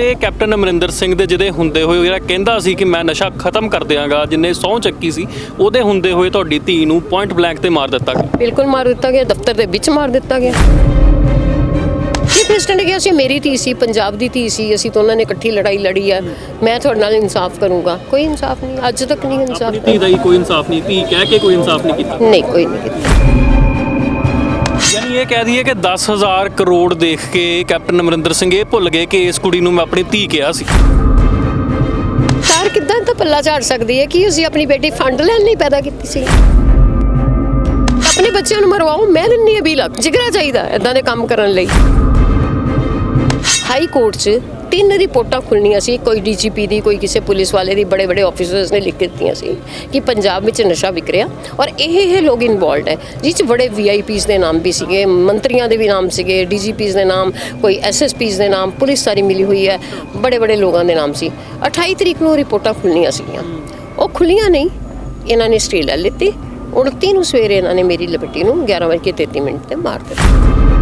ਵੈਸੇ ਕੈਪਟਨ ਅਮਰਿੰਦਰ ਸਿੰਘ ਦੇ ਜਿਹਦੇ ਹੁੰਦੇ ਹੋਏ ਜਿਹੜਾ ਕਹਿੰਦਾ ਸੀ ਕਿ ਮੈਂ ਨਸ਼ਾ ਖਤਮ ਕਰ ਦਿਆਂਗਾ ਜਿੰਨੇ ਸਹੁੰ ਚੱਕੀ ਸੀ ਉਹਦੇ ਹੁੰਦੇ ਹੋਏ ਤੁਹਾਡੀ ਧੀ ਨੂੰ ਪੁਆਇੰਟ ਬਲੈਂਕ ਤੇ ਮਾਰ ਦਿੱਤਾ ਗਿਆ। ਬਿਲਕੁਲ ਮਾਰ ਦਿੱਤਾ ਗਿਆ ਦਫ਼ਤਰ ਦੇ ਵਿੱਚ ਮਾਰ ਦਿੱਤਾ ਗਿਆ। ਕੀ ਪ੍ਰੈਜ਼ੀਡੈਂਟ ਸੀ ਮੇਰੀ ਧੀ ਸੀ ਪੰਜਾਬ ਦੀ ਧੀ ਸੀ ਅਸੀਂ ਦੋਨਾਂ ਨੇ ਇਕੱਠੀ ਲੜਾਈ ਲੜੀ ਹੈ ਮੈਂ ਤੁਹਾਡੇ ਨਾਲ ਇਨਸਾਫ ਕਰੂੰਗਾ। ਕੋਈ ਇਨਸਾਫ ਨਹੀਂ ਅੱਜ ਤੱਕ ਨਹੀਂ ਇਨਸਾਫ ਆਪਣੀ ਧੀ ਦਾ ਹੀ ਕੋਈ ਇਨਸਾਫ ਨਹੀਂ ਧੀ ਕਹਿ ਕੇ ਕੋਈ ਇਨਸਾਫ ਨਹੀਂ ਕੀਤਾ। ਨਹੀਂ ਕੋਈ ਨਹੀਂ ਕੀਤਾ। ਇਹ ਕਹਿ ਦਈਏ ਕਿ 10000 ਕਰੋੜ ਦੇਖ ਕੇ ਕੈਪਟਨ ਅਮਰਿੰਦਰ ਸਿੰਘ ਇਹ ਭੁੱਲ ਗਏ ਕਿ ਇਸ ਕੁੜੀ ਨੂੰ ਮੈਂ ਆਪਣੀ ਧੀ ਕਿਹਾ ਸੀ। ਕਾਰ ਕਿੱਦਾਂ ਤਾਂ ਪੱਲਾ ਝਾੜ ਸਕਦੀ ਹੈ? ਕਿ ਅਸੀਂ ਆਪਣੀ ਬੇਟੀ ਫੰਡ ਲੈਣ ਲਈ ਪੈਦਾ ਕੀਤੀ ਸੀ? ਆਪਣੇ ਬੱਚਿਆਂ ਨੂੰ ਮਰਵਾਓ, ਮੈਂ ਦਿੰਨੀ ਹੈ 20 ਲੱਖ ਜਿਗਰਾ ਚਾਹੀਦਾ ਇਦਾਂ ਦੇ ਕੰਮ ਕਰਨ ਲਈ। ਹਾਈ ਕੋਰਟ 'ਚ ਤਿੰਨ ਰਿਪੋਰਟਾਂ ਖੁੱਲਣੀਆਂ ਸੀ, ਕੋਈ ਡੀਜੀਪੀ ਦੀ, ਕੋਈ ਕਿਸੇ ਪੁਲਿਸ ਵਾਲੇ ਦੀ, ਬੜੇ ਬੜੇ ਆਫੀਸਰਸ ਨੇ ਲਿਖ ਦਿੱਤੀਆਂ ਸੀ ਕਿ ਪੰਜਾਬ ਵਿੱਚ ਨਸ਼ਾ ਵਿਕ ਰਿਹਾ ਔਰ ਇਹ ਇਹ ਲੋਕ ਇਨਵੋਲਡ ਹੈ ਜਿਸ 'ਚ ਬੜੇ ਵੀਆਈਪੀਸ ਦੇ ਨਾਮ ਵੀ ਸੀਗੇ, ਮੰਤਰੀਆਂ ਦੇ ਵੀ ਨਾਮ ਸੀਗੇ ਡੀਜੀਪੀਸ ਦੇ ਨਾਮ, ਕੋਈ ਐਸਐਸਪੀਸ ਦੇ ਨਾਮ, ਪੁਲਿਸ ਸਾਰੀ ਮਿਲੀ ਹੋਈ ਹੈ, ਬੜੇ ਬੜੇ ਲੋਕਾਂ ਦੇ ਨਾਮ ਸੀ। 28 ਤਰੀਕ ਨੂੰ ਉਹ ਰਿਪੋਰਟਾਂ ਖੁੱਲਣੀਆਂ ਸੀਗੀਆਂ, ਉਹ ਖੁੱਲੀਆਂ ਨਹੀਂ, ਇਹਨਾਂ ਨੇ ਸਟੇ ਲੈ ਲਿੱਤੀ 29 ਨੂੰ ਸਵੇਰੇ ਇਹਨਾਂ ਨੇ ਮੇਰੀ ਲਪਟੀ ਨੂੰ 11:33 ਮਿੰਟ ਤੇ ਮਾਰ ਦਿੱਤਾ।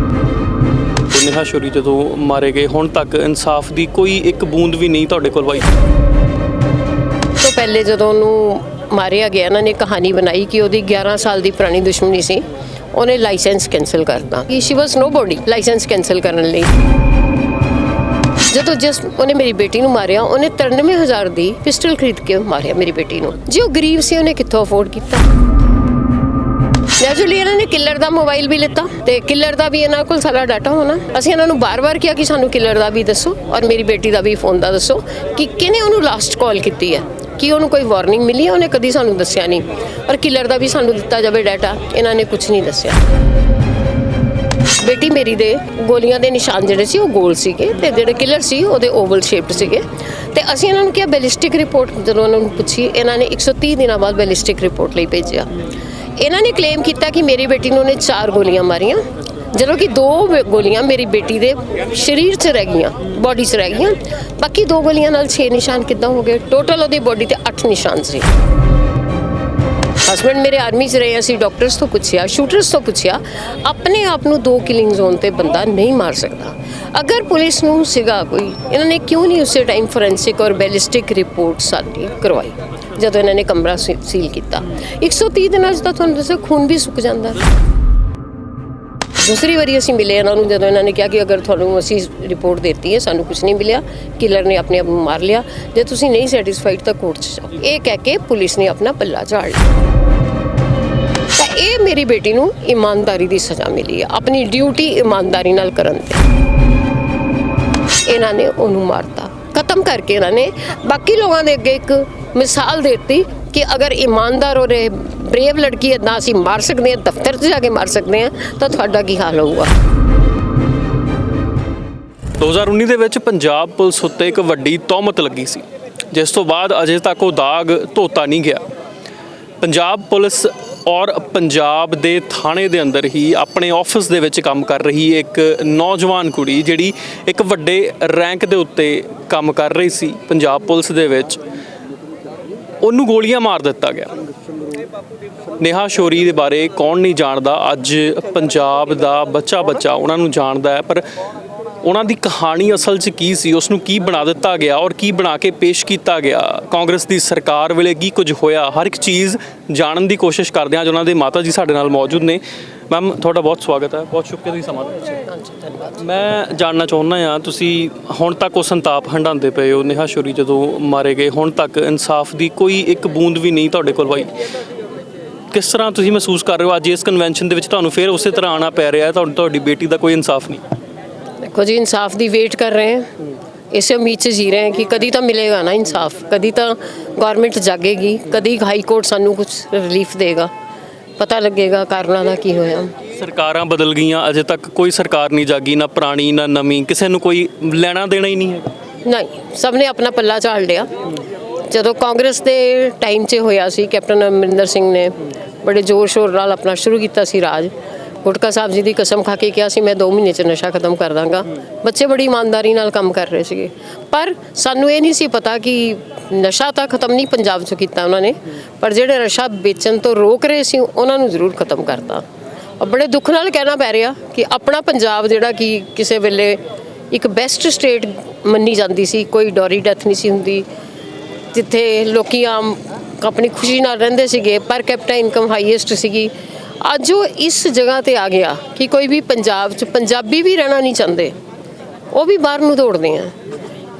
ਤੇ ਨੇਹਾ ਜਦੋਂ ਮਾਰੇ ਗਏ, ਹੁਣ ਤੱਕ ਇਨਸਾਫ ਦੀ ਕੋਈ ਇੱਕ ਬੂੰਦ ਵੀ ਨਹੀਂ ਤੁਹਾਡੇ ਕੋਲ ਵਾਈ ਤੋਂ ਪਹਿਲੇ ਜਦੋਂ ਉਹਨੂੰ ਮਾਰਿਆ ਗਿਆ, ਇਹਨਾਂ ਨੇ ਕਹਾਣੀ ਬਣਾਈ ਕਿ ਉਹਦੀ 11 ਸਾਲ ਦੀ ਪੁਰਾਣੀ ਦੁਸ਼ਮਣੀ ਸੀ। ਉਹਨੇ ਲਾਇਸੈਂਸ ਕੈਨਸਲ ਕਰਤਾ ਕਿ she was nobody licence cancel ਕਰਨ ਲਈ। ਜਦੋਂ ਜਸ ਉਹਨੇ ਮੇਰੀ ਬੇਟੀ ਨੂੰ ਮਾਰਿਆ, ਉਹਨੇ 93000 ਦੀ ਪਿਸਟਲ ਖਰੀਦ ਕੇ ਮਾਰਿਆ ਮੇਰੀ ਬੇਟੀ ਨੂੰ। ਜੇ ਉਹ ਗਰੀਬ ਸੀ, ਉਹਨੇ ਕਿੱਥੋਂ ਅਫੋਰਡ ਕੀਤਾ? ਨੈਚੁਰਲੀ ਇਹਨਾਂ ਨੇ ਕਿਲਰ ਦਾ ਮੋਬਾਈਲ ਵੀ ਲਿੱਤਾ ਤੇ ਕਿਲਰ ਦਾ ਵੀ ਇਹਨਾਂ ਕੋਲ ਸਾਰਾ ਡਾਟਾ ਹੋਣਾ, ਅਸੀਂ ਇਹਨਾਂ ਨੂੰ ਬਾਰ-ਬਾਰ ਕਿਹਾ ਕਿ ਸਾਨੂੰ ਕਿਲਰ ਦਾ ਵੀ ਦੱਸੋ ਔਰ ਮੇਰੀ ਬੇਟੀ ਦਾ ਵੀ ਫੋਨ ਦਾ ਦੱਸੋ ਕਿ ਕਿਹਨੇ ਉਹਨੂੰ ਲਾਸਟ ਕਾਲ ਕੀਤੀ ਹੈ, ਕਿ ਉਹਨੂੰ ਕੋਈ ਵਾਰਨਿੰਗ ਮਿਲੀ ਹੈ, ਉਹਨੇ ਕਦੀ ਸਾਨੂੰ ਦੱਸਿਆ ਨਹੀਂ ਔਰ ਕਿਲਰ ਦਾ ਵੀ ਸਾਨੂੰ ਦਿੱਤਾ ਜਾਵੇ ਡਾਟਾ ਇਹਨਾਂ ਨੇ ਕੁਝ ਨਹੀਂ ਦੱਸਿਆ। ਬੇਟੀ ਮੇਰੀ ਦੇ ਗੋਲੀਆਂ ਦੇ ਨਿਸ਼ਾਨ ਜਿਹੜੇ ਸੀ ਉਹ ਗੋਲ ਸੀਗੇ ਤੇ ਜਿਹੜੇ ਕਿਲਰ ਸੀ ਉਹਦੇ ਓਵਲ ਸ਼ੇਪਡ ਸੀਗੇ ਤੇ ਅਸੀਂ ਇਹਨਾਂ ਨੂੰ ਕਿਹਾ ਬੈਲਿਸਟਿਕ ਰਿਪੋਰਟ ਜਦੋਂ ਉਹਨਾਂ ਨੂੰ ਪੁੱਛੀ, ਇਹਨਾਂ ਨੇ 130 ਦਿਨਾਂ ਬਾਅਦ ਬੈਲਿਸਟਿਕ ਰਿਪੋਰਟ ਲਈ ਭੇਜਿਆ। ਇਹਨਾਂ ਨੇ ਕਲੇਮ ਕੀਤਾ ਕਿ ਮੇਰੀ ਬੇਟੀ ਨੂੰ ਉਹਨੇ ਚਾਰ ਗੋਲੀਆਂ ਮਾਰੀਆਂ। ਜਦੋਂ ਕਿ ਦੋ ਗੋਲੀਆਂ ਮੇਰੀ ਬੇਟੀ ਦੇ ਸਰੀਰ 'ਚ ਰਹਿ ਗਈਆਂ ਬਾਡੀ 'ਚ ਰਹਿ ਗਈਆਂ। ਬਾਕੀ ਦੋ ਗੋਲੀਆਂ ਨਾਲ 6 ਨਿਸ਼ਾਨ ਕਿੱਦਾਂ ਹੋ ਗਏ? ਟੋਟਲ ਉਹਦੀ ਬਾਡੀ ਤੇ 8 ਨਿਸ਼ਾਨ ਸੀ। ਹਸਬੰਡ ਮੇਰੇ ਆਰਮੀ 'ਚ ਰਹੇ, ਅਸੀਂ ਡਾਕਟਰਸ ਤੋਂ ਪੁੱਛਿਆ ਸ਼ੂਟਰਸ ਤੋਂ ਪੁੱਛਿਆ, ਆਪਣੇ ਆਪ ਨੂੰ ਦੋ ਕਿਲਿੰਗ ਜ਼ੋਨ ਤੇ ਬੰਦਾ ਨਹੀਂ ਮਾਰ ਸਕਦਾ। ਅਗਰ ਪੁਲਿਸ ਨੂੰ ਸੀਗਾ ਕੋਈ, ਇਹਨਾਂ ਨੇ ਕਿਉਂ ਨਹੀਂ ਉਸੇ ਟਾਈਮ ਫੋਰੈਂਸਿਕ ਔਰ ਬੈਲਿਸਟਿਕ ਰਿਪੋਰਟ ਸਾਡੀ ਕਰਵਾਈ? ਜਦੋਂ ਇਹਨਾਂ ਨੇ ਕਮਰਾ ਸੀ- ਸੀਲ ਕੀਤਾ। 130 ਦਿਨਾਂ 'ਚ ਤਾਂ ਤੁਹਾਨੂੰ ਦੱਸਿਆ ਖੂਨ ਵੀ ਸੁੱਕ ਜਾਂਦਾ। ਦੂਸਰੀ ਵਾਰੀ ਅਸੀਂ ਮਿਲੇ ਇਹਨਾਂ ਨੂੰ, ਜਦੋਂ ਇਹਨਾਂ ਨੇ ਕਿਹਾ ਕਿ ਅਗਰ ਤੁਹਾਨੂੰ ਅਸੀਂ ਰਿਪੋਰਟ ਦਿੱਤੀ ਹੈ, ਸਾਨੂੰ ਕੁਝ ਨਹੀਂ ਮਿਲਿਆ, ਕਿਲਰ ਨੇ ਆਪਣੇ ਆਪ ਨੂੰ ਮਾਰ ਲਿਆ। ਜੇ ਤੁਸੀਂ ਨਹੀਂ ਸੈਟੀਸਫਾਈਡ ਤਾਂ ਕੋਰਟ 'ਚ ਜਾਓ। ਇਹ ਕਹਿ ਕੇ ਪੁਲਿਸ ਨੇ ਆਪਣਾ ਪੱਲਾ ਝਾੜ ਲਿਆ। ਤਾਂ ਇਹ ਮੇਰੀ ਬੇਟੀ ਨੂੰ ਇਮਾਨਦਾਰੀ ਦੀ ਸਜ਼ਾ ਮਿਲੀ ਹੈ। ਆਪਣੀ ਡਿਊਟੀ ਇਮਾਨਦਾਰੀ ਨਾਲ ਕਰਨ ਤੇ। ਇਹਨਾਂ ਨੇ ਉਹਨੂੰ ਮਾਰਤਾ। ਖਤਮ ਕਰਕੇ ਇਹਨਾਂ ਨੇ ਬਾਕੀ ਲੋਕਾਂ ਦੇ ਅੱਗੇ ਇੱਕ ਮਿਸਾਲ ਦੇ ਦਿੱਤੀ ਕਿ ਅਗਰ ਇਮਾਨਦਾਰ ਔਰ ਬਰੇਵ ਲੜਕੀ ਇਦਾਂ ਅਸੀਂ ਮਾਰ ਸਕਦੇ ਹਾਂ, ਦਫ਼ਤਰ 'ਚ ਜਾ ਕੇ ਮਾਰ ਸਕਦੇ ਹਾਂ, ਤਾਂ ਤੁਹਾਡਾ ਕੀ ਹਾਲ ਹੋਊਗਾ? 2019 ਦੇ ਵਿੱਚ ਪੰਜਾਬ ਪੁਲਿਸ ਉੱਤੇ ਇੱਕ ਵੱਡੀ ਤੌਮਤ ਲੱਗੀ ਸੀ, ਜਿਸ ਤੋਂ ਬਾਅਦ ਅਜੇ ਤੱਕ ਉਹ ਦਾਗ ਧੋਤਾ ਨਹੀਂ ਗਿਆ। ਪੰਜਾਬ ਪੁਲਿਸ ਔਰ ਪੰਜਾਬ ਦੇ ਥਾਣੇ ਦੇ ਅੰਦਰ ਹੀ ਆਪਣੇ ਆਫਿਸ ਦੇ ਵਿੱਚ ਕੰਮ ਕਰ ਰਹੀ ਇੱਕ ਨੌਜਵਾਨ ਕੁੜੀ, ਜਿਹੜੀ ਇੱਕ ਵੱਡੇ ਰੈਂਕ ਦੇ ਉੱਤੇ ਕੰਮ ਕਰ ਰਹੀ ਸੀ ਪੰਜਾਬ ਪੁਲਿਸ ਦੇ ਵਿੱਚ। ਉਹਨੂੰ ਗੋਲੀਆਂ ਮਾਰ ਦਿੱਤਾ ਗਿਆ। ਨੇਹਾ ਸ਼ੋਰੀ ਦੇ ਬਾਰੇ ਕੌਣ ਨਹੀਂ ਜਾਣਦਾ। ਅੱਜ ਪੰਜਾਬ ਦਾ ਬੱਚਾ ਬੱਚਾ ਉਹਨਾਂ ਨੂੰ ਜਾਣਦਾ ਹੈ, ਪਰ ਉਹਨਾਂ ਦੀ ਕਹਾਣੀ ਅਸਲ 'ਚ ਕੀ ਸੀ ਉਸ ਨੂੰ ਕੀ ਬਣਾ ਦਿੱਤਾ ਗਿਆ ਔਰ ਕੀ ਬਣਾ ਕੇ ਪੇਸ਼ ਕੀਤਾ ਗਿਆ? ਕਾਂਗਰਸ ਦੀ ਸਰਕਾਰ ਵੇਲੇ ਕੀ ਕੁਝ ਹੋਇਆ? ਹਰ ਇੱਕ ਚੀਜ਼ ਜਾਣਨ ਦੀ ਕੋਸ਼ਿਸ਼ ਕਰਦੇ ਹਾਂ ਅੱਜ ਉਹਨਾਂ ਦੇ ਮਾਤਾ ਜੀ ਸਾਡੇ ਨਾਲ ਮੌਜੂਦ ਨੇ। ਮੈਮ ਤੁਹਾਡਾ ਬਹੁਤ ਸਵਾਗਤ ਹੈ। ਬਹੁਤ ਸ਼ੁਕਰੀਆ ਤੁਸੀਂ ਸਮਾਂ ਦਿੱਤਾ। ਮੈਂ ਜਾਣਨਾ ਚਾਹੁੰਦਾ ਹਾਂ ਤੁਸੀਂ ਹੁਣ ਤੱਕ ਉਹ ਸੰਤਾਪ ਹੰਡਾਉਂਦੇ ਪਏ ਹੋ ਨੇਹਾ ਸ਼ੋਰੀ ਜਦੋਂ ਮਾਰੇ ਗਏ ਹੁਣ ਤੱਕ ਇਨਸਾਫ ਦੀ ਕੋਈ ਇੱਕ ਬੂੰਦ ਵੀ ਨਹੀਂ ਤੁਹਾਡੇ ਕੋਲ ਵਾਈ ਕਿਸ ਤਰ੍ਹਾਂ ਤੁਸੀਂ ਮਹਿਸੂਸ ਕਰ ਰਹੇ ਹੋ? ਅੱਜ ਇਸ ਕਨਵੈਨਸ਼ਨ ਦੇ ਵਿੱਚ ਤੁਹਾਨੂੰ ਫੇਰ ਉਸੇ ਤਰ੍ਹਾਂ ਆਣਾ ਪੈ ਰਿਹਾ ਹੈ ਤੁਹਾਨੂੰ ਤੁਹਾਡੀ ਬੇਟੀ ਦਾ ਕੋਈ ਇਨਸਾਫ ਨਹੀਂ। ਦੇਖੋ ਜੀ ਇਨਸਾਫ ਦੀ ਵੇਟ ਕਰ ਰਹੇ ਹਾਂ। ਇਸੇ ਉਮੀਦ 'ਚ ਜੀ ਰਹੇ ਹਾਂ ਕਿ ਕਦੀ ਤਾਂ ਮਿਲੇਗਾ ਨਾ ਇਨਸਾਫ ਕਦੀ ਤਾਂ ਗਵਰਨਮੈਂਟ ਜਾਗੇਗੀ ਕਦੀ ਹਾਈ ਕੋਰਟ ਸਾਨੂੰ ਕੁਝ ਰਿਲੀਫ ਦੇਗਾ। ਪਤਾ ਲੱਗੇਗਾ ਕਾਰਨਾਂ ਦਾ ਕੀ ਹੋਇਆ। ਸਰਕਾਰਾਂ ਬਦਲ ਗਈਆਂ ਅਜੇ ਤੱਕ ਕੋਈ ਸਰਕਾਰ ਨਹੀਂ ਜਾਗੀ ਨਾ ਪੁਰਾਣੀ ਨਾ ਨਵੀਂ ਕਿਸੇ ਨੂੰ ਕੋਈ ਲੈਣਾ ਦੇਣਾ ਹੀ ਨਹੀਂ ਹੈ। ਨਹੀਂ ਸਭ ਨੇ ਆਪਣਾ ਪੱਲਾ ਝਾੜ ਲਿਆ। ਜਦੋਂ ਕਾਂਗਰਸ ਦੇ ਟਾਈਮ 'ਚ ਹੋਇਆ ਸੀ ਕੈਪਟਨ ਅਮਰਿੰਦਰ ਸਿੰਘ ਨੇ ਬੜੇ ਜ਼ੋਰ ਸ਼ੋਰ ਨਾਲ ਆਪਣਾ ਸ਼ੁਰੂ ਕੀਤਾ ਸੀ ਰਾਜ ਗੁਟਕਾ ਸਾਹਿਬ ਜੀ ਦੀ ਕਸਮ ਖਾ ਕੇ ਕਿਹਾ ਸੀ, ਮੈਂ 2 ਮਹੀਨੇ 'ਚ ਨਸ਼ਾ ਖਤਮ ਕਰ ਦਾਂਗਾ। ਬੱਚੇ ਬੜੀ ਇਮਾਨਦਾਰੀ ਨਾਲ ਕੰਮ ਕਰ ਰਹੇ ਸੀਗੇ। ਪਰ ਸਾਨੂੰ ਇਹ ਨਹੀਂ ਸੀ ਪਤਾ ਕਿ ਨਸ਼ਾ ਤਾਂ ਖਤਮ ਨਹੀਂ ਪੰਜਾਬ 'ਚ ਕੀਤਾ ਉਹਨਾਂ ਨੇ, ਪਰ ਜਿਹੜੇ ਨਸ਼ਾ ਵੇਚਣ ਤੋਂ ਰੋਕ ਰਹੇ ਸੀ, ਉਹਨਾਂ ਨੂੰ ਜ਼ਰੂਰ ਖਤਮ ਕਰਤਾ। ਔਰ ਬੜੇ ਦੁੱਖ ਨਾਲ ਕਹਿਣਾ ਪੈ ਰਿਹਾ ਕਿ ਆਪਣਾ ਪੰਜਾਬ ਜਿਹੜਾ ਕਿ ਕਿਸੇ ਵੇਲੇ ਇੱਕ ਬੈਸਟ ਸਟੇਟ ਮੰਨੀ ਜਾਂਦੀ ਸੀ, ਕੋਈ ਡੋਰੀ ਡੈਥ ਨਹੀਂ ਸੀ ਹੁੰਦੀ, ਜਿੱਥੇ ਲੋਕੀ ਆਮ ਆਪਣੀ ਖੁਸ਼ੀ ਨਾਲ ਰਹਿੰਦੇ ਸੀਗੇ, ਪਰ ਕੈਪੀਟਾ ਇਨਕਮ ਹਾਈਐਸਟ ਸੀਗੀ ਅੱਜ ਉਹ ਇਸ ਜਗ੍ਹਾ ਤੇ ਆ ਗਿਆ ਕਿ ਕੋਈ ਵੀ ਪੰਜਾਬ 'ਚ ਪੰਜਾਬੀ ਵੀ ਰਹਿਣਾ ਨਹੀਂ ਚਾਹੁੰਦੇ। ਉਹ ਵੀ ਬਾਹਰ ਨੂੰ ਦੌੜਦੇ ਆ।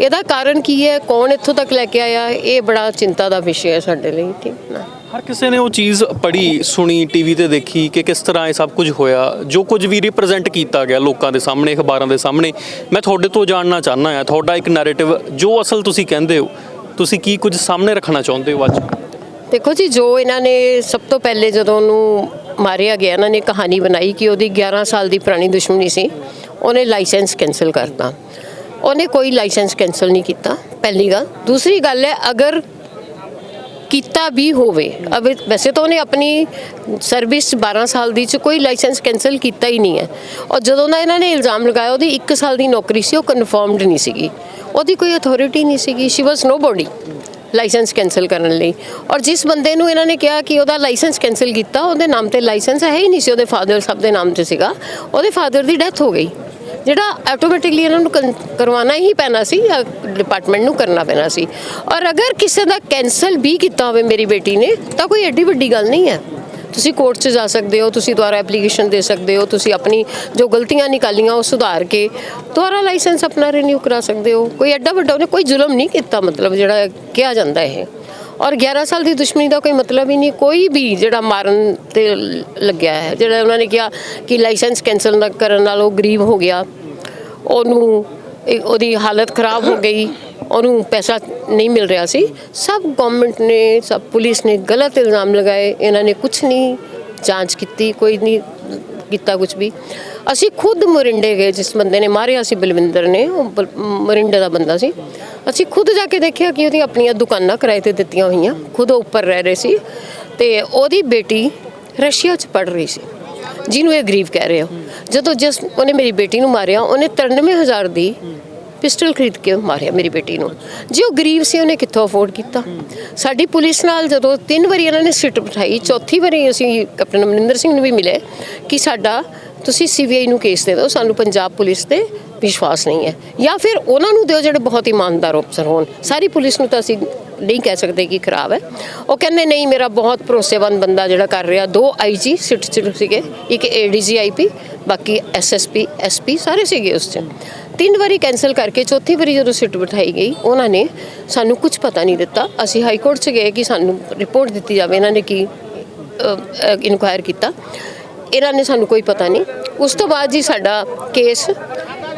ਇਹਦਾ ਕਾਰਨ ਕੀ ਹੈ? ਕੌਣ ਇੱਥੋਂ ਤੱਕ ਲੈ ਕੇ ਆਇਆ? ਇਹ ਬੜਾ ਚਿੰਤਾ ਦਾ ਵਿਸ਼ਾ ਹੈ ਸਾਡੇ ਲਈ, ਠੀਕ ਨਾ? ਹਰ ਕਿਸੇ ਨੇ ਉਹ ਚੀਜ਼ ਪੜ੍ਹੀ, ਸੁਣੀ, ਟੀਵੀ ਤੇ ਦੇਖੀ ਕਿ ਕਿਸ ਤਰ੍ਹਾਂ ਇਹ ਸਭ ਕੁਝ ਹੋਇਆ। ਜੋ ਕੁਝ ਵੀ ਰਿਪਰੈਜ਼ੈਂਟ ਕੀਤਾ ਗਿਆ ਲੋਕਾਂ ਦੇ ਸਾਹਮਣੇ, ਅਖਬਾਰਾਂ ਦੇ ਸਾਹਮਣੇ, ਮੈਂ ਤੁਹਾਡੇ ਤੋਂ ਜਾਣਨਾ ਚਾਹਨਾ ਹਾਂ। ਤੁਹਾਡਾ ਇੱਕ ਨੈਰੇਟਿਵ ਜੋ ਅਸਲ ਤੁਸੀਂ ਕਹਿੰਦੇ ਹੋ, ਤੁਸੀਂ ਕੀ ਕੁਝ ਸਾਹਮਣੇ ਰੱਖਣਾ ਚਾਹੁੰਦੇ ਹੋ ਅੱਜ? ਦੇਖੋ ਜੀ, ਜੋ ਇਹਨਾਂ ਨੇ ਸਭ ਤੋਂ ਪਹਿਲੇ ਜਦੋਂ ਉਹਨੂੰ ਮਾਰਿਆ ਗਿਆ, ਇਹਨਾਂ ਨੇ ਕਹਾਣੀ ਬਣਾਈ ਕਿ ਉਹਦੀ 11 ਸਾਲ ਦੀ ਪੁਰਾਣੀ ਦੁਸ਼ਮਣੀ ਸੀ, ਉਹਨੇ ਲਾਇਸੈਂਸ ਕੈਨਸਲ ਕਰਤਾ। ਉਹਨੇ ਕੋਈ ਲਾਇਸੈਂਸ ਕੈਨਸਲ ਨਹੀਂ ਕੀਤਾ, ਪਹਿਲੀ ਗੱਲ। ਦੂਸਰੀ ਗੱਲ ਹੈ, ਅਗਰ ਕੀਤਾ ਵੀ ਹੋਵੇ ਅਬ ਵੈਸੇ ਤਾਂ ਉਹਨੇ ਆਪਣੀ ਸਰਵਿਸ 12 ਸਾਲ ਦੀ ਚ ਕੋਈ ਲਾਇਸੈਂਸ ਕੈਨਸਲ ਕੀਤਾ ਹੀ ਨਹੀਂ ਹੈ। ਔਰ ਜਦੋਂ ਦਾ ਇਹਨਾਂ ਨੇ ਇਲਜ਼ਾਮ ਲਗਾਇਆ, ਉਹਦੀ 1 ਸਾਲ ਦੀ ਨੌਕਰੀ ਸੀ, ਉਹ ਕਨਫਰਮਡ ਨਹੀਂ ਸੀਗੀ। ਉਹਦੀ ਕੋਈ ਅਥਾਰਟੀ ਨਹੀਂ ਸੀਗੀ she was nobody licence cancel ਕਰਨ ਲਈ। ਔਰ ਜਿਸ ਬੰਦੇ ਨੂੰ ਇਹਨਾਂ ਨੇ ਕਿਹਾ ਕਿ ਉਹਦਾ ਲਾਇਸੈਂਸ ਕੈਨਸਲ ਕੀਤਾ, ਉਹਦੇ ਨਾਮ ਤੇ ਲਾਇਸੈਂਸ ਹੈ ਹੀ ਨਹੀਂ ਸੀ, ਉਹਦੇ ਫਾਦਰ ਸਾਹਿਬ ਦੇ ਨਾਮ ਤੇ ਸੀਗਾ। ਉਹਦੇ ਫਾਦਰ ਦੀ ਡੈਥ ਹੋ ਗਈ। ਜਿਹੜਾ ਆਟੋਮੈਟਿਕਲੀ ਇਹਨਾਂ ਨੂੰ ਕਨ- ਕਰਵਾਉਣਾ ਹੀ ਪੈਣਾ ਸੀ ਡਿਪਾਰਟਮੈਂਟ ਨੂੰ ਕਰਨਾ ਪੈਣਾ ਸੀ। ਔਰ ਅਗਰ ਕਿਸੇ ਦਾ ਕੈਨਸਲ ਵੀ ਕੀਤਾ ਹੋਵੇ ਮੇਰੀ ਬੇਟੀ ਨੇ, ਤਾਂ ਕੋਈ ਐਡੀ ਵੱਡੀ ਗੱਲ ਨਹੀਂ ਹੈ। ਤੁਸੀਂ ਕੋਰਟ 'ਚ ਜਾ ਸਕਦੇ ਹੋ, ਤੁਸੀਂ ਦੁਬਾਰਾ ਐਪਲੀਕੇਸ਼ਨ ਦੇ ਸਕਦੇ ਹੋ, ਤੁਸੀਂ ਆਪਣੀ ਜੋ ਗਲਤੀਆਂ ਨਿਕਾਲੀਆਂ ਉਹ ਸੁਧਾਰ ਕੇ ਦੁਬਾਰਾ ਲਾਇਸੈਂਸ ਆਪਣਾ ਰੀਨਿਊ ਕਰਾ ਸਕਦੇ ਹੋ। ਕੋਈ ਐਡਾ ਵੱਡਾ ਉਹਨੇ ਕੋਈ ਜ਼ੁਲਮ ਨਹੀਂ ਕੀਤਾ, ਮਤਲਬ ਜਿਹੜਾ ਕਿਹਾ ਜਾਂਦਾ ਇਹ। ਔਰ 11 ਸਾਲ ਦੀ ਦੁਸ਼ਮਣੀ ਦਾ ਕੋਈ ਮਤਲਬ ਹੀ ਨਹੀਂ, ਕੋਈ ਵੀ ਜਿਹੜਾ ਮਾਰਨ ਤੇ ਲੱਗਿਆ ਹੈ, ਜਿਹੜਾ ਉਹਨਾਂ ਨੇ ਕਿਹਾ ਕਿ ਲਾਇਸੈਂਸ ਕੈਨਸਲ ਨਾ ਕਰਨ ਨਾਲ ਉਹ ਗਰੀਬ ਹੋ ਗਿਆ, ਉਹਨੂੰ ਇਹ- ਉਹਦੀ ਹਾਲਤ ਖਰਾਬ ਹੋ ਗਈ, ਉਹਨੂੰ ਪੈਸਾ ਨਹੀਂ ਮਿਲ ਰਿਹਾ ਸੀ। ਸਭ ਗਵਰਨਮੈਂਟ ਨੇ, ਸਭ ਪੁਲਿਸ ਨੇ ਗਲਤ ਇਲਜ਼ਾਮ ਲਗਾਏ, ਇਹਨਾਂ ਨੇ ਕੁਝ ਨਹੀਂ ਜਾਂਚ ਕੀਤੀ, ਕੋਈ ਨਹੀਂ ਕੀਤਾ ਕੁਝ ਵੀ। ਅਸੀਂ ਖੁਦ ਮੋਰਿੰਡੇ ਗਏ, ਜਿਸ ਬੰਦੇ ਨੇ ਮਾਰਿਆ ਸੀ, ਬਲਵਿੰਦਰ ਨੇ, ਉਹ ਬਲ- ਮੋਰਿੰਡੇ ਦਾ ਬੰਦਾ ਸੀ। ਅਸੀਂ ਖੁਦ ਜਾ ਕੇ ਦੇਖਿਆ ਕਿ ਉਹਦੀ ਆਪਣੀਆਂ ਦੁਕਾਨਾਂ ਕਿਰਾਏ ਤੇ ਦਿੱਤੀਆਂ ਹੋਈਆਂ, ਖੁਦ ਉਹ ਉੱਪਰ ਰਹਿ ਰਹੇ ਸੀ ਤੇ ਉਹਦੀ ਬੇਟੀ ਰਸ਼ੀਆ 'ਚ ਪੜ ਰਹੀ ਸੀ, ਜਿਹਨੂੰ ਇਹ ਗਰੀਬ ਕਹਿ ਰਹੇ ਹੋ। ਜਦੋਂ ਜਿਸ, ਉਹਨੇ ਮੇਰੀ ਬੇਟੀ ਨੂੰ ਮਾਰਿਆ, ਉਹਨੇ 93000 ਦੀ ਪਿਸਟਲ ਖਰੀਦ ਕੇ ਮਾਰਿਆ ਮੇਰੀ ਬੇਟੀ ਨੂੰ। ਜੇ ਉਹ ਗਰੀਬ ਸੀ, ਉਹਨੇ ਕਿੱਥੋਂ ਅਫੋਰਡ ਕੀਤਾ? ਸਾਡੀ ਪੁਲਿਸ ਨਾਲ ਜਦੋਂ ਤਿੰਨ ਵਾਰੀ ਇਹਨਾਂ ਨੇ ਸਿੱਟ ਬਿਠਾਈ, ਚੌਥੀ ਵਾਰੀ ਅਸੀਂ ਕੈਪਟਨ ਅਮਰਿੰਦਰ ਸਿੰਘ ਨੂੰ ਵੀ ਮਿਲੇ ਕਿ ਸਾਡਾ, ਤੁਸੀਂ ਸੀਬੀਆਈ ਨੂੰ ਕੇਸ ਦੇ ਦਿਓ, ਸਾਨੂੰ ਪੰਜਾਬ ਪੁਲਿਸ ਤੇ ਵਿਸ਼ਵਾਸ ਨਹੀਂ ਹੈ। ਜਾਂ ਫਿਰ ਉਹਨਾਂ ਨੂੰ ਦਿਓ ਜਿਹੜੇ ਬਹੁਤ ਇਮਾਨਦਾਰ ਅਫਸਰ ਹੋਣ। ਸਾਰੀ ਪੁਲਿਸ ਨੂੰ ਤਾਂ ਅਸੀਂ ਨਹੀਂ ਕਹਿ ਸਕਦੇ ਕਿ ਖਰਾਬ ਹੈ। ਉਹ ਕਹਿੰਦੇ, ਨਹੀਂ, ਮੇਰਾ ਬਹੁਤ ਭਰੋਸੇਮੰਦ ਬੰਦਾ ਜਿਹੜਾ ਕਰ ਰਿਹਾ, ਦੋ ਆਈਜੀ ਸਿੱਟ ਚ ਸੀਗੇ, ਇੱਕ ਏਡੀਜੀ ਆਈਪੀ ਬਾਕੀ ਐਸਐਸਪੀ ਐਸਪੀ ਸਾਰੇ ਸੀਗੇ ਉਸ 'ਚ। ਤਿੰਨ ਵਾਰੀ ਕੈਨਸਲ ਕਰਕੇ ਚੌਥੀ ਵਾਰੀ ਜਦੋਂ ਸਿੱਟ ਬਿਠਾਈ ਗਈ, ਉਹਨਾਂ ਨੇ ਸਾਨੂੰ ਕੁਝ ਪਤਾ ਨਹੀਂ ਦਿੱਤਾ। ਅਸੀਂ ਹਾਈ ਕੋਰਟ 'ਚ ਗਏ ਕਿ ਸਾਨੂੰ ਰਿਪੋਰਟ ਦਿੱਤੀ ਜਾਵੇ, ਇਹਨਾਂ ਨੇ ਕੀ ਇਨਕੁਆਇਰ ਕੀਤਾ। ਇਹਨਾਂ ਨੇ ਸਾਨੂੰ ਕੋਈ ਪਤਾ ਨਹੀਂ। ਉਸ ਤੋਂ ਬਾਅਦ ਜੀ ਸਾਡਾ ਕੇਸ,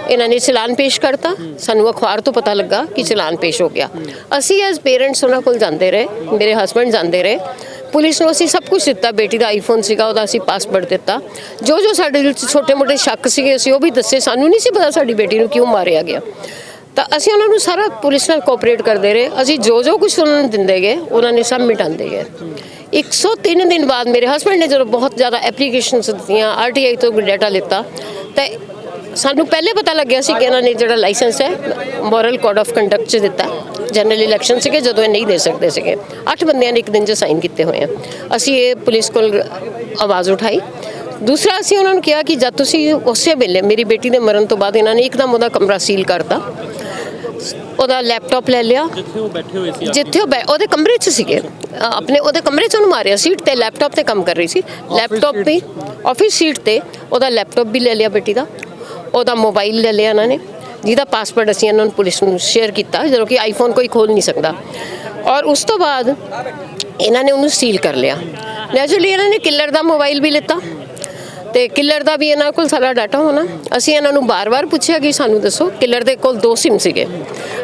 ਇਹਨਾਂ ਨੇ ਚਲਾਨ ਪੇਸ਼ ਕਰਤਾ। ਸਾਨੂੰ ਅਖਬਾਰ ਤੋਂ ਪਤਾ ਲੱਗਾ ਕਿ ਚਲਾਨ ਪੇਸ਼ ਹੋ ਗਿਆ। ਅਸੀਂ ਐਜ਼ ਪੇਰੈਂਟਸ ਉਹਨਾਂ ਕੋਲ ਜਾਂਦੇ ਰਹੇ, ਮੇਰੇ ਹਸਬੰਡ ਜਾਂਦੇ ਰਹੇ। ਪੁਲਿਸ ਨੂੰ ਅਸੀਂ ਸਭ ਕੁਝ ਦਿੱਤਾ। ਬੇਟੀ ਦਾ ਆਈਫੋਨ ਸੀਗਾ, ਉਹਦਾ ਅਸੀਂ ਪਾਸਵਰਡ ਦਿੱਤਾ। ਜੋ ਜੋ ਸਾਡੇ ਦਿਲ ਛੋਟੇ-ਮੋਟੇ ਸ਼ੱਕ ਸੀਗੇ, ਅਸੀਂ ਉਹ ਵੀ ਦੱਸੇ। ਸਾਨੂੰ ਨਹੀਂ ਸੀ ਪਤਾ ਸਾਡੀ ਬੇਟੀ ਨੂੰ ਕਿਉਂ ਮਾਰਿਆ ਗਿਆ। ਤਾਂ ਅਸੀਂ ਉਹਨਾਂ ਨੂੰ ਸਾਰਾ ਪੁਲਿਸ ਨਾਲ ਕੋਆਪਰੇਟ ਕਰਦੇ ਰਹੇ। ਅਸੀਂ ਜੋ ਜੋ ਕੁਝ ਉਹਨਾਂ ਨੂੰ ਦਿੰਦੇ ਗਏ, ਉਹਨਾਂ ਨੇ ਸਭ ਮਿਟਾਉਂਦੇ ਗਏ। 103 ਦਿਨ ਬਾਅਦ ਮੇਰੇ ਹਸਬੰਡ ਨੇ ਜਦੋਂ ਬਹੁਤ ਜ਼ਿਆਦਾ ਐਪਲੀਕੇਸ਼ਨਸ ਦਿੱਤੀਆਂ ਆਰਟੀਆਈ ਤੋਂ ਡਾਟਾ ਲਿੱਤਾ, ਤਾਂ ਸਾਨੂੰ ਪਹਿਲੇ ਪਤਾ ਲੱਗਿਆ ਸੀ ਕਿ ਇਹਨਾਂ ਨੇ ਜਿਹੜਾ ਲਾਇਸੈਂਸ ਹੈ ਮੋਰਲ ਕੋਡ ਆਫ ਕੰਡਕਟ 'ਚ ਦਿੱਤਾ। ਜਨਰਲ ਇਲੈਕਸ਼ਨ ਸੀਗੇ ਜਦੋਂ ਇਹ ਨਹੀਂ ਦੇ ਸਕਦੇ ਸੀਗੇ। ਅੱਠ ਬੰਦਿਆਂ ਨੇ ਇੱਕ ਦਿਨ 'ਚ ਸਾਈਨ ਕੀਤੇ ਹੋਏ ਆ। ਅਸੀਂ ਇਹ ਪੁਲਿਸ ਕੋਲ ਆਵਾਜ਼ ਉਠਾਈ। ਦੂਸਰਾ ਅਸੀਂ ਉਹਨਾਂ ਨੂੰ ਕਿਹਾ ਕਿ ਜਦ ਤੁਸੀਂ ਉਸੇ ਵੇਲੇ ਮੇਰੀ ਬੇਟੀ ਦੇ ਮਰਨ ਤੋਂ ਬਾਅਦ ਇਹਨਾਂ ਨੇ ਇੱਕਦਮ ਉਹਦਾ ਕਮਰਾ ਸੀਲ ਕਰਤਾ। ਉਹਦਾ ਲੈਪਟਾਪ ਲੈ ਲਿਆ। ਜਿੱਥੇ ਉਹ ਬੈਠੇ ਹੋਏ ਸੀ ਜਿੱਥੇ ਉਹ ਉਹਦੇ ਕਮਰੇ 'ਚ ਸੀਗੇ। ਆਪਣੇ ਉਹਦੇ ਕਮਰੇ 'ਚ ਉਹਨੂੰ ਮਾਰਿਆ ਸੀਟ ਤੇ ਲੈਪਟਾਪ ਤੇ ਕੰਮ ਕਰ ਰਹੀ ਸੀ। ਲੈਪਟਾਪ ਵੀ ਆਫਿਸ ਸੀਟ ਤੇ ਉਹਦਾ ਲੈਪਟਾਪ ਵੀ ਲੈ ਲਿਆ ਬੇਟੀ ਦਾ। ਉਹਦਾ ਮੋਬਾਈਲ ਲੈ ਲਿਆ ਇਹਨਾਂ ਨੇ। ਜਿਹਦਾ ਪਾਸਵਰਡ ਅਸੀਂ ਇਹਨਾਂ ਨੂੰ ਪੁਲਿਸ ਨੂੰ ਸ਼ੇਅਰ ਕੀਤਾ, ਜਦੋਂ ਕਿ ਆਈਫੋਨ ਕੋਈ ਖੋਲ ਨਹੀਂ ਸਕਦਾ। ਔਰ ਉਸ ਤੋਂ ਬਾਅਦ ਇਹਨਾਂ ਨੇ ਉਹਨੂੰ ਸੀਲ ਕਰ ਲਿਆ। ਨੈਚੁਰਲੀ ਇਹਨਾਂ ਨੇ ਕਿਲਰ ਦਾ ਮੋਬਾਈਲ ਵੀ ਲਿੱਤਾ ਤੇ ਕਿਲਰ ਦਾ ਵੀ ਇਹਨਾਂ ਕੋਲ ਸਾਰਾ ਡਾਟਾ ਹੋਣਾ। ਅਸੀਂ ਇਹਨਾਂ ਨੂੰ ਬਾਰ-ਬਾਰ ਪੁੱਛਿਆ ਕਿ ਸਾਨੂੰ ਦੱਸੋ ਕਿਲਰ ਦੇ ਕੋਲ ਦੋ ਸਿਮ ਸੀਗੇ।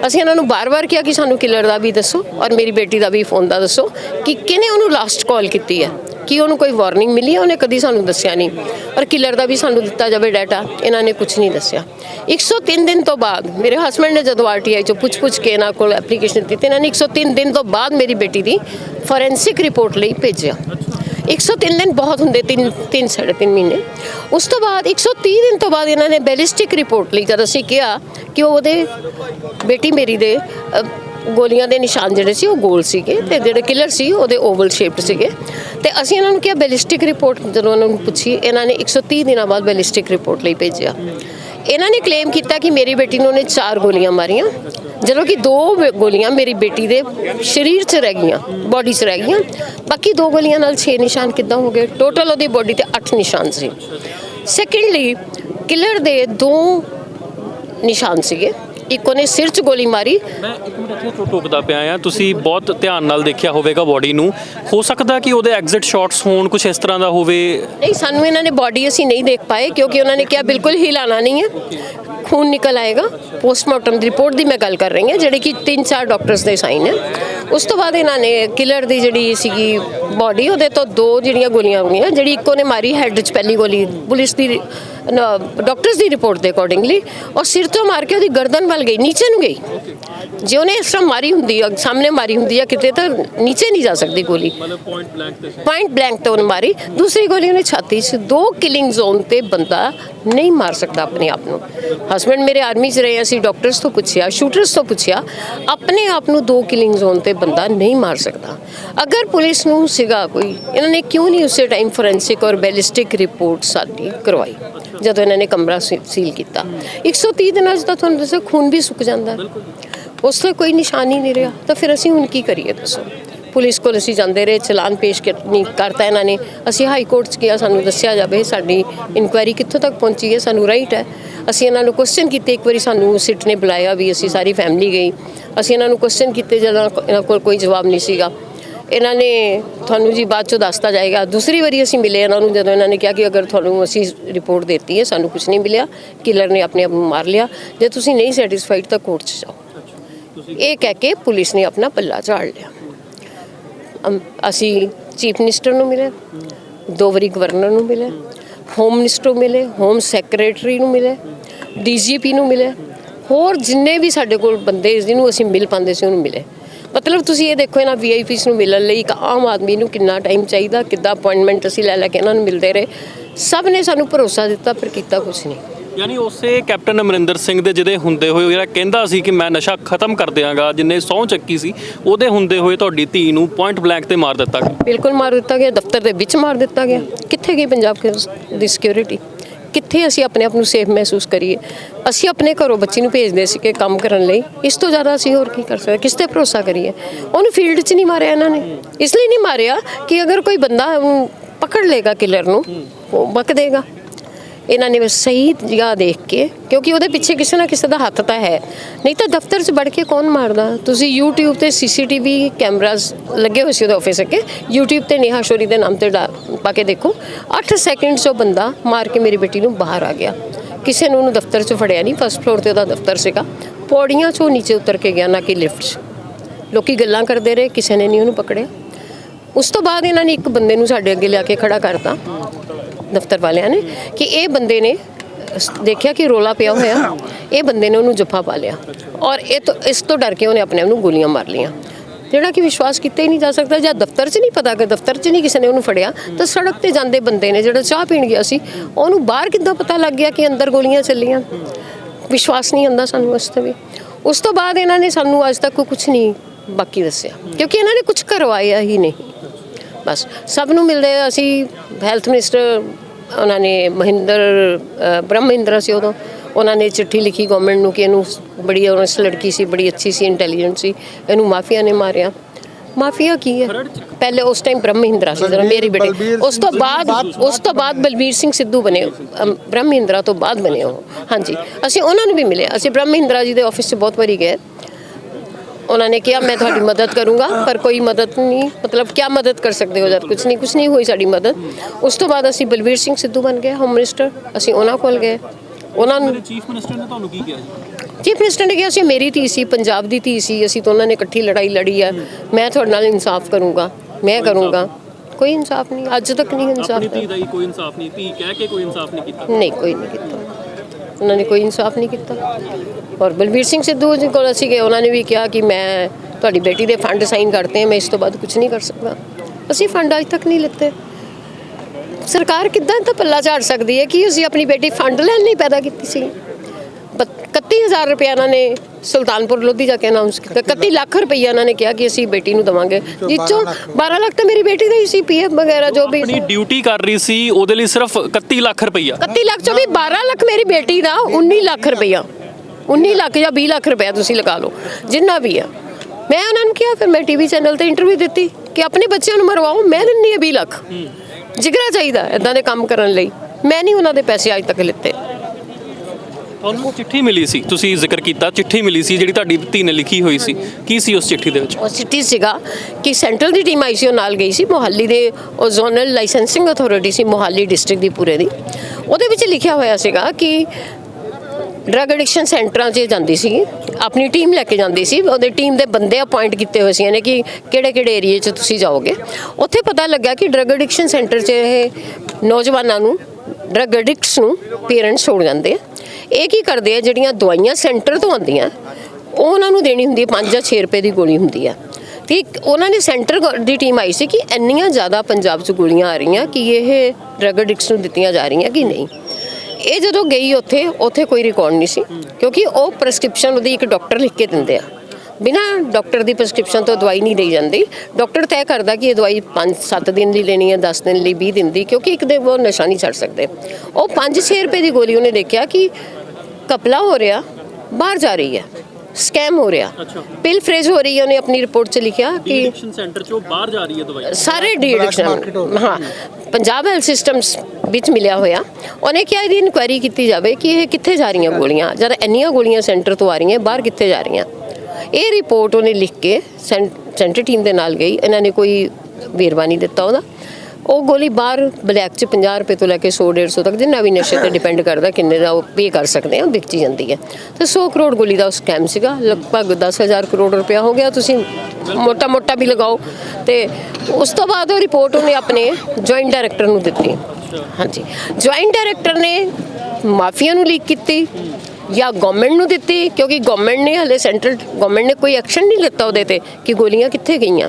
ਅਸੀਂ ਇਹਨਾਂ ਨੂੰ ਬਾਰ-ਬਾਰ ਕਿਹਾ ਕਿ ਸਾਨੂੰ ਕਿਲਰ ਦਾ ਵੀ ਦੱਸੋ ਔਰ ਮੇਰੀ ਬੇਟੀ ਦਾ ਵੀ ਫੋਨ ਦਾ ਦੱਸੋ ਕਿ ਕਿਹਨੇ ਉਹਨੂੰ ਲਾਸਟ ਕਾਲ ਕੀਤੀ ਹੈ। ਕਿ ਉਹਨੂੰ ਕੋਈ ਵਾਰਨਿੰਗ ਮਿਲੀ ਹੈ ਉਹਨੇ ਕਦੀ ਸਾਨੂੰ ਦੱਸਿਆ ਨਹੀਂ। ਔਰ ਕਿਲਰ ਦਾ ਵੀ ਸਾਨੂੰ ਦਿੱਤਾ ਜਾਵੇ ਡਾਟਾ ਇਹਨਾਂ ਨੇ ਕੁਝ ਨਹੀਂ ਦੱਸਿਆ। 103 ਦਿਨ ਤੋਂ ਬਾਅਦ ਮੇਰੇ ਹਸਬੰਡ ਨੇ ਜਦੋਂ ਆਰਟੀਆਈ ਚੋਂ ਪੁੱਛ-ਪੁੱਛ ਕੇ ਇਹਨਾਂ ਕੋਲ ਐਪਲੀਕੇਸ਼ਨ ਦਿੱਤੀ ਇਹਨਾਂ ਨੇ 103 ਦਿਨ ਤੋਂ ਬਾਅਦ ਮੇਰੀ ਬੇਟੀ ਦੀ ਫੋਰੈਂਸਿਕ ਰਿਪੋਰਟ ਲਈ ਭੇਜਿਆ। 103 ਦਿਨ ਬਹੁਤ ਹੁੰਦੇ 3 3 3.5 ਮਹੀਨੇ। ਉਸ ਤੋਂ ਬਾਅਦ 130 ਦਿਨ ਤੋਂ ਬਾਅਦ ਇਹਨਾਂ ਨੇ ਬੈਲਿਸਟਿਕ ਰਿਪੋਰਟ ਲਈ ਜਦ ਅਸੀਂ ਕਿਹਾ ਕਿ ਉਹਦੇ ਬੇਟੀ ਮੇਰੀ ਦੇ ਗੋਲੀਆਂ ਦੇ ਨਿਸ਼ਾਨ ਜਿਹੜੇ ਸੀ, ਉਹ ਗੋਲ ਸੀਗੇ ਤੇ ਜਿਹੜੇ ਕਿਲਰ ਸੀ, ਉਹਦੇ ਓਵਲ ਸ਼ੇਪਡ ਸੀਗੇ। ਤੇ ਅਸੀਂ ਇਹਨਾਂ ਨੂੰ ਕਿਹਾ ਬੈਲਿਸਟਿਕ ਰਿਪੋਰਟ ਜਦੋਂ ਉਹਨਾਂ ਨੂੰ ਪੁੱਛੀ, ਇਹਨਾਂ ਨੇ 130 ਦਿਨਾਂ ਬਾਅਦ ਬੈਲਿਸਟਿਕ ਰਿਪੋਰਟ ਲਈ ਭੇਜਿਆ। ਇਹਨਾਂ ਨੇ ਕਲੇਮ ਕੀਤਾ ਕਿ ਮੇਰੀ ਬੇਟੀ ਨੂੰ ਉਹਨੇ ਚਾਰ ਗੋਲੀਆਂ ਮਾਰੀਆਂ। ਜਦੋਂ ਕਿ ਦੋ ਵੇ- ਗੋਲੀਆਂ ਮੇਰੀ ਬੇਟੀ ਦੇ ਸਰੀਰ 'ਚ ਰਹਿ ਗਈਆਂ ਬਾਡੀ 'ਚ ਰਹਿ ਗਈਆਂ। ਬਾਕੀ ਦੋ ਗੋਲੀਆਂ ਨਾਲ 6 ਨਿਸ਼ਾਨ ਕਿੱਦਾਂ ਹੋ ਗਏ? ਟੋਟਲ ਉਹਦੀ ਬਾਡੀ ਤੇ 8 ਨਿਸ਼ਾਨ ਸੀ। ਸੈਕੰਡਲੀ ਕਿਲਰ ਦੇ ਦੋ ਨਿਸ਼ਾਨ ਸੀਗੇ। ਇੱਕ ਉਹਨੇ ਸਿਰ 'ਚ ਗੋਲੀ ਮਾਰੀ। ਮੈਂ ਇੱਕ ਮਿੰਟ ਇੱਥੇ ਟੋਕਦਾ ਪਿਆ ਆ ਤੁਸੀਂ ਬਹੁਤ ਧਿਆਨ ਨਾਲ ਦੇਖਿਆ ਹੋਵੇਗਾ ਬਾਡੀ ਨੂੰ। ਹੋ ਸਕਦਾ ਕਿ ਉਹਦੇ ਐਗਜ਼ਿਟ ਸ਼ਾਟਸ ਹੋਣ ਕੁਝ ਇਸ ਤਰ੍ਹਾਂ ਦਾ ਹੋਵੇ। ਨਹੀਂ ਸਾਨੂੰ ਇਹਨਾਂ ਨੇ ਬਾਡੀ ਅਸੀਂ ਨਹੀਂ ਦੇਖ ਪਾਏ ਕਿਉਂਕਿ ਉਹਨਾਂ ਨੇ ਕਿਹਾ ਬਿਲਕੁਲ ਹਿਲਾਣਾ ਨਹੀਂ ਹੈ। ਖੂਨ ਨਿਕਲ ਆਏਗਾ। ਪੋਸਟਮਾਰਟਮ ਦੀ ਰਿਪੋਰਟ ਦੀ ਮੈਂ ਗੱਲ ਕਰ ਰਹੀ ਹਾਂ ਜਿਹੜੇ ਕਿ ਤਿੰਨ ਚਾਰ ਡਾਕਟਰਸ ਦੇ ਸਾਈਨ ਹੈ। ਉਸ ਤੋਂ ਬਾਅਦ ਇਹਨਾਂ ਨੇ ਕਿਲਰ ਦੀ ਜਿਹੜੀ ਸੀਗੀ ਬਾਡੀ ਉਹਦੇ ਤੋਂ ਦੋ ਜਿਹੜੀਆਂ ਗੋਲੀਆਂ ਹੋਈਆਂ ਜਿਹੜੀ ਇੱਕੋ ਨੇ ਮਾਰੀ ਹੈਡ 'ਚ ਪਹਿਲੀ ਗੋਲੀ। ਪੁਲਿਸ ਦੀ ਡਾਕਟਰਸ ਦੀ ਰਿਪੋਰਟ ਦੇ ਅਕੋਰਡਿੰਗਲੀ ਔਰ ਸਿਰ ਤੋਂ ਮਾਰ ਕੇ ਉਹਦੀ ਗਰਦਨ ਵੱਲ ਗਈ ਨੀਚੇ ਨੂੰ ਗਈ। ਜੇ ਉਹਨੇ ਇਸ ਤਰ੍ਹਾਂ ਮਾਰੀ ਹੁੰਦੀ ਆ ਸਾਹਮਣੇ ਮਾਰੀ ਹੁੰਦੀ ਆ ਕਿਤੇ ਤਾਂ ਨੀਚੇ ਨਹੀਂ ਜਾ ਸਕਦੀ ਗੋਲੀ। ਮਤਲਬ ਪੁਆਇੰਟ ਬਲੈਂਕ ਤੇ ਪੁਆਇੰਟ ਬਲੈਂਕ ਤੇ ਉਹਨੇ ਮਾਰੀ। ਦੂਸਰੀ ਗੋਲੀ ਉਹਨੇ ਛਾਤੀ 'ਚ। ਦੋ ਕਿਲਿੰਗ ਜ਼ੋਨ ਤੇ ਬੰਦਾ ਨਹੀਂ ਮਾਰ ਸਕਦਾ ਆਪਣੇ ਆਪ ਨੂੰ। ਹਸਬੰਡ ਮੇਰੇ ਆਰਮੀ 'ਚ ਰਹੇ ਅਸੀਂ ਡਾਕਟਰਸ ਤੋਂ ਪੁੱਛਿਆ ਸ਼ੂਟਰਸ ਤੋਂ ਪੁੱਛਿਆ ਆਪਣੇ ਆਪ ਨੂੰ ਦੋ ਕਿਲਿੰਗ ਜ਼ੋਨ ਤੇ ਬੰਦਾ ਨਹੀਂ ਮਾਰ ਸਕਦਾ। ਅਗਰ ਪੁਲਿਸ ਨੂੰ ਸੀਗਾ ਕੋਈ ਇਹਨਾਂ ਨੇ ਕਿਉਂ ਨਹੀਂ ਉਸੇ ਟਾਈਮ ਫੋਰੈਂਸਿਕ ਔਰ ਬੈਲਿਸਟਿਕ ਰਿਪੋਰਟ ਸਾਡੀ ਕਰਵਾਈ? ਜਦੋਂ ਇਹਨਾਂ ਨੇ ਕਮਰਾ ਸੀ- ਸੀਲ ਕੀਤਾ। 130 ਦਿਨਾਂ 'ਚ ਤਾਂ ਤੁਹਾਨੂੰ ਦੱਸੋ ਖੂਨ ਵੀ ਸੁੱਕ ਜਾਂਦਾ। ਉਸ ਤੋਂ ਕੋਈ ਨਿਸ਼ਾਨ ਹੀ ਨਹੀਂ ਰਿਹਾ। ਤਾਂ ਫਿਰ ਅਸੀਂ ਹੁਣ ਕੀ ਕਰੀਏ ਦੱਸੋ? ਪੁਲਿਸ ਕੋਲ ਅਸੀਂ ਜਾਂਦੇ ਰਹੇ, ਚਲਾਨ ਪੇਸ਼ ਕਰ- ਨਹੀਂ ਕਰਤਾ ਇਹਨਾਂ ਨੇ। ਅਸੀਂ ਹਾਈ ਕੋਰਟ 'ਚ ਗਿਆ ਸਾਨੂੰ ਦੱਸਿਆ ਜਾਵੇ, ਸਾਡੀ ਇਨਕੁਆਇਰੀ ਕਿੱਥੋਂ ਤੱਕ ਪਹੁੰਚੀ ਹੈ, ਸਾਨੂੰ ਰਾਈਟ ਹੈ। ਅਸੀਂ ਇਹਨਾਂ ਨੂੰ ਕੁਐਸਚਨ ਕੀਤੇ, ਇੱਕ ਵਾਰੀ ਸਾਨੂੰ ਸਿੱਟ ਨੇ ਬੁਲਾਇਆ ਵੀ ਅਸੀਂ ਸਾਰੀ ਫੈਮਿਲੀ ਗਈ। ਅਸੀਂ ਇਹਨਾਂ ਨੂੰ ਕੁਐਸਚਨ ਕੀਤੇ, ਜਦੋਂ ਇਹਨਾਂ ਕੋਲ ਕੋਈ ਜਵਾਬ ਨਹੀਂ ਸੀਗਾ। ਇਹਨਾਂ ਨੇ ਤੁਹਾਨੂੰ ਜੀ ਬਾਅਦ ਚੋਂ ਦੱਸਤਾ ਜਾਏਗਾ। ਦੂਸਰੀ ਵਾਰੀ ਅਸੀਂ ਮਿਲੇ ਇਹਨਾਂ ਨੂੰ, ਜਦੋਂ ਇਹਨਾਂ ਨੇ ਕਿਹਾ ਕਿ ਅਗਰ ਤੁਹਾਨੂੰ ਅਸੀਂ ਰਿਪੋਰਟ ਦਿੱਤੀ ਹੈ, ਸਾਨੂੰ ਕੁਝ ਨਹੀਂ ਮਿਲਿਆ। ਕਿਲਰ ਨੇ ਆਪਣੇ ਆਪ ਨੂੰ ਮਾਰ ਲਿਆ। ਜੇ ਤੁਸੀਂ ਨਹੀਂ ਸੈਟੀਸਫਾਈਡ ਤਾਂ ਕੋਰਟ 'ਚ ਜਾਓ। ਇਹ ਕਹਿ ਕੇ ਪੁਲਿਸ ਨੇ ਆਪਣਾ ਪੱਲਾ ਝਾੜ ਲਿਆ। ਅਸੀਂ ਚੀਫ ਮਿਨਿਸਟਰ ਨੂੰ ਮਿਲੇ, ਦੋ ਵਾਰੀ ਗਵਰਨਰ ਨੂੰ ਮਿਲੇ ਹੋਮ ਮਿਨਿਸਟਰ ਮਿਲੇ ਹੋਮ ਸੈਕਟਰੀ ਨੂੰ ਮਿਲੇ ਡੀਜੀਪੀ ਨੂੰ ਮਿਲੇ। ਹੋਰ ਜਿੰਨੇ ਵੀ ਸਾਡੇ ਕੋਲ ਬੰਦੇ ਜਿਹਨੂੰ ਅਸੀਂ ਮਿਲ ਪਾਉਂਦੇ ਸੀ, ਉਹਨੂੰ ਮਿਲੇ। ਮਤਲਬ ਤੁਸੀਂ ਇਹ ਦੇਖੋ ਇਹਨਾਂ ਵੀਆਈਪੀਸ ਨੂੰ ਮਿਲਣ ਲਈ ਇੱਕ ਆਮ ਆਦਮੀ ਨੂੰ ਕਿੰਨਾ ਟਾਈਮ ਚਾਹੀਦਾ ਕਿੱਦਾਂ ਅਪਾਇੰਟਮੈਂਟ ਅਸੀਂ ਲੈ ਲੈ ਕੇ ਇਹਨਾਂ ਨੂੰ ਮਿਲਦੇ ਰਹੇ। ਸਭ ਨੇ ਸਾਨੂੰ ਭਰੋਸਾ ਦਿੱਤਾ ਪਰ ਕੀਤਾ ਕੁਝ ਨਹੀਂ। ਯਾਨੀ ਉਸੇ ਕੈਪਟਨ ਅਮਰਿੰਦਰ ਸਿੰਘ ਦੇ ਜਿਹਦੇ ਹੁੰਦੇ ਹੋਏ ਜਿਹੜਾ ਕਹਿੰਦਾ ਸੀ ਕਿ ਮੈਂ ਨਸ਼ਾ ਖਤਮ ਕਰ ਦਿਆਂਗਾ ਜਿੰਨੇ ਸਹੁੰ ਚੱਕੀ ਸੀ ਉਹਦੇ ਹੁੰਦੇ ਹੋਏ ਤੁਹਾਡੀ ਧੀ ਨੂੰ ਪੁਆਇੰਟ ਬਲੈਂਕ ਤੇ ਮਾਰ ਦਿੱਤਾ ਗਿਆ। ਬਿਲਕੁਲ ਮਾਰ ਦਿੱਤਾ ਗਿਆ ਦਫ਼ਤਰ ਦੇ ਵਿੱਚ ਮਾਰ ਦਿੱਤਾ ਗਿਆ। ਕਿੱਥੇ ਗਈ ਪੰਜਾਬ ਦੀ ਸਿਕਿਉਰਿਟੀ ਕਿੱਥੇ ਅਸੀਂ ਆਪਣੇ ਆਪ ਨੂੰ ਸੇਫ ਮਹਿਸੂਸ ਕਰੀਏ? ਅਸੀਂ ਆਪਣੇ ਘਰੋਂ ਬੱਚੀ ਨੂੰ ਭੇਜਦੇ ਸੀ ਕਿ ਕੰਮ ਕਰਨ ਲਈ। ਇਸ ਤੋਂ ਜ਼ਿਆਦਾ ਅਸੀਂ ਹੋਰ ਕੀ ਕਰ ਸਕਦੇ? ਕਿਸ ਤੇ ਭਰੋਸਾ ਕਰੀਏ? ਉਹਨੂੰ ਫੀਲਡ 'ਚ ਨਹੀਂ ਮਾਰਿਆ ਇਹਨਾਂ ਨੇ। ਇਸ ਲਈ ਨਹੀਂ ਮਾਰਿਆ ਕਿ ਅਗਰ ਕੋਈ ਬੰਦਾ ਉਹਨੂੰ ਪਕੜ ਲੇਗਾ ਕਿਲਰ ਨੂੰ, ਉਹ ਬਕ ਦੇਗਾ। ਇਹਨਾਂ ਨੇ ਬਸ ਸਹੀ ਜਗ੍ਹਾ ਦੇਖ ਕੇ, ਕਿਉਂਕਿ ਉਹਦੇ ਪਿੱਛੇ ਕਿਸੇ ਨਾ ਕਿਸੇ ਦਾ ਹੱਥ ਤਾਂ ਹੈ। ਨਹੀਂ ਤਾਂ ਦਫ਼ਤਰ 'ਚ ਵੜ ਕੇ ਕੌਣ ਮਾਰਦਾ? ਤੁਸੀਂ YouTube ਤੇ CCTV ਕੈਮਰਾਸ ਲੱਗੇ ਹੋਏ ਸੀ ਉਹਦੇ ਆਫਿਸ ਅੱਗੇ। YouTube ਤੇ ਨੇਹਾ ਸ਼ੋਰੀ ਦੇ ਨਾਮ ਤੇ ਡਾ- ਪਾ ਕੇ ਦੇਖੋ। 8 ਸੈਕਿੰਡ 'ਚ ਉਹ ਬੰਦਾ ਮਾਰ ਕੇ ਮੇਰੀ ਬੇਟੀ ਨੂੰ ਬਾਹਰ ਆ ਗਿਆ। ਕਿਸੇ ਨੂੰ ਉਹਨੂੰ ਦਫ਼ਤਰ 'ਚ ਫੜਿਆ ਨਹੀਂ। ਫਸਟ ਫਲੋਰ ਤੇ ਉਹਦਾ ਦਫ਼ਤਰ ਸੀਗਾ। ਪੌੜੀਆਂ 'ਚੋਂ ਨੀਚੇ ਉਤਰ ਕੇ ਗਿਆ ਨਾ ਕਿ ਲਿਫਟ 'ਚ। ਲੋਕੀ ਗੱਲਾਂ ਕਰਦੇ ਰਹੇ, ਕਿਸੇ ਨੇ ਨਹੀਂ ਉਹਨੂੰ ਪਕੜਿਆ। ਉਸ ਤੋਂ ਬਾਅਦ ਇਹਨਾਂ ਨੇ ਇੱਕ ਬੰਦੇ ਨੂੰ ਸਾਡੇ ਅੱਗੇ ਲਿਆ ਕੇ ਖੜਾ ਕਰਤਾ, ਦਫ਼ਤਰ ਵਾਲਿਆਂ ਨੇ, ਕਿ ਇਹ ਬੰਦੇ ਨੇ ਦੇਖਿਆ ਕਿ ਰੋਲਾ ਪਿਆ ਹੋਇਆ, ਇਹ ਬੰਦੇ ਨੇ ਉਹਨੂੰ ਜੱਫਾ ਪਾ ਲਿਆ ਔਰ ਇਹ ਤੋਂ, ਇਸ ਤੋਂ ਡਰ ਕੇ ਉਹਨੇ ਆਪਣੇ ਆਪ ਨੂੰ ਗੋਲੀਆਂ ਮਾਰ ਲਈਆਂ। ਜਿਹੜਾ ਕਿ ਵਿਸ਼ਵਾਸ ਕੀਤਾ ਹੀ ਨਹੀਂ ਜਾ ਸਕਦਾ ਜਾਂ ਦਫ਼ਤਰ 'ਚ ਨਹੀਂ ਪਤਾ ਕਿ ਦਫ਼ਤਰ 'ਚ ਨਹੀਂ ਕਿਸੇ ਨੇ ਉਹਨੂੰ ਫੜਿਆ, ਤਾਂ ਸੜਕ ਤੇ ਜਾਂਦੇ ਬੰਦੇ ਨੇ ਜਿਹੜਾ ਚਾਹ ਪੀਣ ਗਿਆ ਸੀ, ਉਹਨੂੰ ਬਾਹਰ ਕਿੱਦਾਂ ਪਤਾ ਲੱਗ ਗਿਆ ਕਿ ਅੰਦਰ ਗੋਲੀਆਂ ਚੱਲੀਆਂ? ਵਿਸ਼ਵਾਸ ਨਹੀਂ ਆਉਂਦਾ ਸਾਨੂੰ ਉਸ ਤੇ ਵੀ। ਉਸ ਤੋਂ ਬਾਅਦ ਇਹਨਾਂ ਨੇ ਸਾਨੂੰ ਅੱਜ ਤੱਕ ਕੁਝ ਨਹੀਂ ਬਾਕੀ ਦੱਸਿਆ, ਕਿਉਂਕਿ ਇਹਨਾਂ ਨੇ ਕੁਝ ਕਰਵਾਇਆ ਹੀ ਨਹੀਂ। ਬਸ ਸਭ ਨੂੰ ਮਿਲਦੇ ਅਸੀਂ ਹੈਲਥ ਮਿਨਿਸਟਰ ਉਹਨਾਂ ਨੇ ਮਹਿੰਦਰ ਅ, ਬ੍ਰਹਮ ਮਹਿੰਦਰਾ ਸੀ ਉਦੋਂ। ਉਹਨਾਂ ਨੇ ਚਿੱਠੀ ਲਿਖੀ ਗਵਰਨਮੈਂਟ ਨੂੰ ਕਿ ਇਹਨੂੰ ਬੜੀ ਔਨੈਸਟ ਲੜਕੀ ਸੀ ਬੜੀ ਅੱਛੀ ਸੀ ਇੰਟੈਲੀਜੈਂਟ ਸੀ। ਇਹਨੂੰ ਮਾਫੀਆ ਨੇ ਮਾਰਿਆ। ਮਾਫੀਆ ਕੀ ਹੈ? ਪਹਿਲੇ ਉਸ ਟਾਈਮ ਬ੍ਰਹਮ ਮਹਿੰਦਰਾ ਸੀ ਜਦੋਂ ਮੇਰੀ ਬੇਟੀ। ਉਸ ਤੋਂ ਬਾਅਦ ਉਸ ਤੋਂ ਬਾਅਦ ਬਲਬੀਰ ਸਿੰਘ ਸਿੱਧੂ ਬਣੇ। ਅਮ, ਬ੍ਰਹਮ ਮਹਿੰਦਰਾ ਤੋਂ ਬਾਅਦ ਬਣੇ ਉਹ। ਹਾਂਜੀ। ਅਸੀਂ ਉਹਨਾਂ ਨੂੰ ਵੀ ਮਿਲੇ। ਅਸੀਂ ਬ੍ਰਹਮ ਮਹਿੰਦਰਾ ਜੀ ਦੇ ਆਫਿਸ 'ਚ ਬਹੁਤ ਵਾਰੀ ਗਏ। ਉਹਨਾਂ ਨੇ ਕਿਹਾ ਮੈਂ ਤੁਹਾਡੀ ਮਦਦ ਕਰੂੰਗਾ ਪਰ ਕੋਈ ਮਦਦ ਨਹੀਂ ਮਤਲਬ ਕੀ ਮਦਦ ਕਰ ਸਕਦੇ ਹੋ ਜਦ ਕੁਝ ਨਹੀਂ ਕੁਝ ਨਹੀਂ ਹੋਈ ਸਾਡੀ ਮਦਦ। ਉਸ ਤੋਂ ਬਾਅਦ ਅਸੀਂ ਬਲਵੀਰ ਸਿੰਘ ਸਿੱਧੂ ਬਣ ਗਏ ਹੋਮ ਮਿਨਿਸਟਰ ਅਸੀਂ ਉਹਨਾਂ ਕੋਲ ਗਏ। ਉਹਨਾਂ ਨੂੰ ਚੀਫ ਮਿਨਿਸਟਰ ਨੇ ਤੁਹਾਨੂੰ ਕੀ ਕਿਹਾ ਜੀ? ਚੀਫ ਮਿਨਿਸਟਰ ਨੇ ਕਿਹਾ ਸੀ ਮੇਰੀ ਧੀ ਸੀ ਪੰਜਾਬ ਦੀ ਧੀ ਸੀ ਅਸੀਂ ਦੋਨਾਂ ਨੇ ਇਕੱਠੀ ਲੜਾਈ ਲੜੀ ਹੈ ਮੈਂ ਤੁਹਾਡੇ ਨਾਲ ਇਨਸਾਫ ਕਰੂੰਗਾ ਮੈਂ ਕਰੂੰਗਾ। ਕੋਈ ਇਨਸਾਫ ਨਹੀਂ ਅੱਜ ਤੱਕ ਨਹੀਂ ਇਨਸਾਫ ਆਪਣੀ ਧੀ ਦਾ ਹੀ ਕੋਈ ਇਨਸਾਫ ਨਹੀਂ ਧੀ ਕਹਿ ਕੇ ਕੋਈ ਇਨਸਾਫ ਨਹੀਂ ਕੀਤਾ। ਨਹੀਂ ਕੋਈ ਨਹੀਂ ਕੀਤਾ। ਉਹਨਾਂ ਨੇ ਕੋਈ ਇਨਸਾਫ ਨਹੀਂ ਕੀਤਾ। ਔਰ ਬਲਵੀਰ ਸਿੰਘ ਸਿੱਧੂ ਜੀ ਕੋਲ ਅਸੀਂ ਗਏ ਉਹਨਾਂ ਨੇ ਵੀ ਕਿਹਾ ਕਿ ਮੈਂ ਤੁਹਾਡੀ ਬੇਟੀ ਦੇ ਫੰਡ ਸਾਈਨ ਕਰਤੇ ਹਾਂ ਮੈਂ ਇਸ ਤੋਂ ਬਾਅਦ ਕੁਝ ਨਹੀਂ ਕਰ ਸਕਦਾ। ਅਸੀਂ ਫੰਡ ਅਜ ਤੱਕ ਨਹੀਂ ਲਿੱਤੇ। ਸਰਕਾਰ ਕਿੱਦਾਂ ਤਾਂ ਪੱਲਾ ਝਾੜ ਸਕਦੀ ਹੈ ਕਿ ਅਸੀਂ ਆਪਣੀ ਬੇਟੀ ਫੰਡ ਲੈਣ ਨਹੀਂ ਪੈਦਾ ਕੀਤੀ ਸੀ? 31000 31000 ਰੁਪਏ ਇਹਨਾਂ ਨੇ ਸੁਲਤਾਨਪੁਰ ਲੋਧੀ ਜਾ ਕੇ ਅਨਾਉਂਸ ਕੀਤਾ। 31 ਲੱਖ ਰੁਪਏ ਇਹਨਾਂ ਨੇ ਕਿਹਾ ਕਿ ਅਸੀਂ ਬੇਟੀ ਨੂੰ ਦਵਾਂਗੇ। ਜਿੱਚੋਂ 12 ਲੱਖ। ਤਾਂ ਮੇਰੀ ਬੇਟੀ ਦਾ ਹੀ ਸੀ ਪੀਐਫ ਵਗੈਰਾ ਜੋ ਵੀ ਆਪਣੀ ਡਿਊਟੀ ਕਰ ਰਹੀ ਸੀ ਉਹਦੇ ਲਈ ਸਿਰਫ 31 ਲੱਖ ਰੁਪਈਆ। 31 ਲੱਖ ਚੋਂ ਵੀ 12 ਲੱਖ ਮੇਰੀ ਬੇਟੀ ਦਾ 19 ਲੱਖ ਰੁਪਇਆ 19 ਲੱਖ ਜਾਂ 20 ਲੱਖ ਰੁਪਇਆ ਤੁਸੀਂ ਲਗਾ ਲਓ ਜਿੰਨਾ ਵੀ ਆ। ਮੈਂ ਉਹਨਾਂ ਨੂੰ ਕਿਹਾ ਫਿਰ ਮੈਂ ਟੀਵੀ ਚੈਨਲ ਤੇ ਇੰਟਰਵਿਊ ਦਿੱਤੀ ਕਿ ਆਪਣੇ ਬੱਚਿਆਂ ਨੂੰ ਮਰਵਾਓ ਮੈਂ ਦਿੰਨੀ ਆ 20 ਲੱਖ। ਜਿਗਰਾ ਚਾਹੀਦਾ ਇਦਾਂ ਦੇ ਕੰਮ ਕਰਨ ਲਈ। ਮੈਂ ਨਹੀਂ ਉਹਨਾਂ ਦੇ ਪੈਸੇ ਅੱਜ ਤੱਕ ਲਿੱਤੇ। ਤੁਹਾਨੂੰ ਚਿੱਠੀ ਮਿਲੀ ਸੀ ਤੁਸੀਂ ਜ਼ਿਕਰ ਕੀਤਾ ਚਿੱਠੀ ਮਿਲੀ ਸੀ ਜਿਹੜੀ ਤੁਹਾਡੀ ਧੀ ਨੇ ਲਿਖੀ ਹੋਈ ਸੀ। ਕੀ ਸੀ ਉਸ ਚਿੱਠੀ ਦੇ ਵਿੱਚ? ਉਹ ਸਿਟੀ ਸੀਗਾ ਕਿ ਸੈਂਟਰਲ ਦੀ ਟੀਮ ਆਈਸੀਓ ਨਾਲ ਗਈ ਸੀ ਮੋਹਾਲੀ ਦੇ ਉਹ ਜ਼ੋਨਲ ਲਾਇਸੈਂਸਿੰਗ ਅਥਾਰਟੀ ਸੀ ਮੋਹਾਲੀ ਡਿਸਟ੍ਰਿਕਟ ਦੀ ਪੂਰੇ ਦੀ। ਉਹਦੇ ਵਿੱਚ ਲਿਖਿਆ ਹੋਇਆ ਸੀਗਾ ਕਿ ਡਰਗ ਐਡਿਕਸ਼ਨ ਸੈਂਟਰਾਂ 'ਚ ਜਾਂਦੀ ਸੀ। ਆਪਣੀ ਟੀਮ ਲੈ ਕੇ ਜਾਂਦੀ ਸੀ। ਉਹਦੇ ਟੀਮ ਦੇ ਬੰਦੇ ਅਪਾਇੰਟ ਕੀਤੇ ਹੋਏ ਸੀ ਇਹਨੇ ਕਿ ਕਿਹੜੇ ਕਿਹੜੇ ਏਰੀਏ 'ਚ ਤੁਸੀਂ ਜਾਓਗੇ। ਉੱਥੇ ਪਤਾ ਲੱਗਾ ਕਿ ਡਰਗ ਐਡਿਕਸ਼ਨ ਸੈਂਟਰ 'ਚ ਇਹ ਨੌਜਵਾਨਾਂ ਨੂੰ ਡਰਗ ਐਡਿਕਟਸ ਨੂੰ ਪੇਰੈਂਟਸ ਛੋੜ ਜਾਂਦੇ ਆ। ਇਹ ਕੀ ਕਰਦੇ ਆ? ਜਿਹੜੀਆਂ ਦਵਾਈਆਂ ਸੈਂਟਰ ਤੋਂ ਆਉਂਦੀਆਂ, ਉਹ ਉਹਨਾਂ ਨੂੰ ਦੇਣੀ ਹੁੰਦੀ ਹੈ 5 ਜਾਂ 6 ਰੁਪਏ ਦੀ ਗੋਲੀ ਹੁੰਦੀ ਆ। ਤੇ ਉਹਨਾਂ ਨੇ ਸੈਂਟਰ ਗ- ਦੀ ਟੀਮ ਆਈ ਸੀ ਕਿ ਇੰਨੀਆਂ ਜ਼ਿਆਦਾ ਪੰਜਾਬ 'ਚ ਗੋਲੀਆਂ ਆ ਰਹੀਆਂ ਕਿ ਇਹ ਡਰਗ ਐਡਿਕਟਸ ਨੂੰ ਦਿੱਤੀਆਂ ਜਾ ਰਹੀਆਂ ਕਿ ਨਹੀਂ। ਇਹ ਜਦੋਂ ਗਈ ਉੱਥੇ ਉੱਥੇ ਕੋਈ ਰਿਕਾਰਡ ਨਹੀਂ ਸੀ, ਕਿਉਂਕਿ ਉਹ ਪ੍ਰੈਸਕ੍ਰਿਪਸ਼ਨ ਉਹਦੀ ਇੱਕ ਡਾਕਟਰ ਲਿਖ ਕੇ ਦਿੰਦੇ ਆ। ਬਿਨਾ ਡਾਕਟਰ ਦੀ ਪ੍ਰੈਸਕ੍ਰਿਪਸ਼ਨ ਤੋਂ ਦਵਾਈ ਨਹੀਂ ਲਈ ਜਾਂਦੀ। ਡਾਕਟਰ ਤੈਅ ਕਰਦਾ ਕਿ ਇਹ ਦਵਾਈ 5-7 ਦਿਨ ਲਈ ਲੈਣੀ ਹੈ 10 ਦਿਨ ਲਈ 20 ਦਿਨ ਦੀ, ਕਿਉਂਕਿ ਇੱਕ ਦੇ ਉਹ ਨਸ਼ਾ ਨਹੀਂ ਛੱਡ ਸਕਦੇ। ਉਹ 5-6 ਰੁਪਏ ਦੀ ਗੋਲੀ ਉਹਨੇ ਦੇਖਿਆ ਕਿ ਕਪਲਾ ਹੋ ਰਿਹਾ, ਬਾਹਰ ਜਾ ਰਹੀ ਹੈ। ਸਕੈਮ ਹੋ ਰਿਹਾ। ਅੱਛਾ। ਪਿਲ ਫਰੇਜ਼ ਹੋ ਰਹੀ ਹੈ ਉਹਨੇ ਆਪਣੀ ਰਿਪੋਰਟ 'ਚ ਲਿਖਿਆ ਕਿ ਐਡਿਕਸ਼ਨ ਸੈਂਟਰ ਚੋਂ ਬਾਹਰ ਜਾ ਰਹੀ ਹੈ ਦਵਾਈ? ਸਾਰੇ ਡੀ market ਹੋ ਪੰਜਾਬ ਹੈਲਥ ਸਿਸਟਮਸ ਵਿੱਚ ਮਿਲਿਆ ਹੋਇਆ। ਉਹਨੇ ਕਿਹਾ ਇਹਦੀ ਇਨਕੁਆਇਰੀ ਕੀਤੀ ਜਾਵੇ ਕਿ ਇਹ ਕਿੱਥੇ ਜਾ ਰਹੀਆਂ ਗੋਲੀਆਂ? ਜਦ ਇੰਨੀਆਂ ਗੋਲੀਆਂ ਸੈਂਟਰ ਤੋਂ ਆ ਰਹੀਆਂ ਬਾਹਰ ਕਿੱਥੇ ਜਾ ਰਹੀਆਂ? ਇਹ ਰਿਪੋਰਟ ਉਹਨੇ ਲਿਖ ਕੇ ਸੈਂ- ਸੈਂਟਰ ਟੀਮ ਦੇ ਨਾਲ ਗਈ। ਇਹਨਾਂ ਨੇ ਕੋਈ ਵੇਰਵਾ ਨਹੀਂ ਦਿੱਤਾ ਉਹਦਾ। ਉਹ ਗੋਲੀ ਬਾਹਰ ਬਲੈਕ 'ਚ 50 ਰੁਪਏ ਤੋਂ ਲੈ ਕੇ 100 150 ਤੱਕ, ਜਿੰਨਾ ਵੀ ਨਸ਼ੇ ਤੇ ਡਿਪੈਂਡ ਕਰਦਾ, ਕਿੰਨੇ ਦਾ ਉਹ ਪੇ ਕਰ ਸਕਦੇ ਆ ਵਿਕਚੀ ਜਾਂਦੀ ਹੈ। ਤੇ 100 ਕਰੋੜ ਗੋਲੀ ਦਾ ਉਹ ਸਕੈਮ ਸੀਗਾ, ਲਗਭਗ 10000 ਕਰੋੜ ਰੁਪਇਆ ਹੋ ਗਿਆ, ਤੁਸੀਂ ਮੋਟਾ ਮੋਟਾ ਵੀ ਲਗਾਓ। ਤੇ ਉਸ ਤੋਂ ਬਾਅਦ ਉਹ ਰਿਪੋਰਟ ਉਹਨੇ ਆਪਣੇ ਜੁਆਇੰਟ ਡਾਇਰੈਕਟਰ ਨੂੰ ਦਿੱਤੀ। ਹਾਂਜੀ। ਜੁਆਇੰਟ ਡਾਇਰੈਕਟਰ ਨੇ ਮਾਫੀਆ ਨੂੰ ਲੀਕ ਕੀਤੀ ਜਾਂ ਗਵਰਨਮੈਂਟ ਨੂੰ ਦਿੱਤੀ, ਕਿਉਂਕਿ ਗਵਰਨਮੈਂਟ ਨੇ ਹਲੇ ਸੈਂਟਰਲ ਗਵਰਨਮੈਂਟ ਨੇ ਕੋਈ ਐਕਸ਼ਨ ਨਹੀਂ ਲਿੱਤਾ ਉਹਦੇ ਤੇ ਕਿ ਗੋਲੀਆਂ ਕਿੱਥੇ ਗਈਆਂ।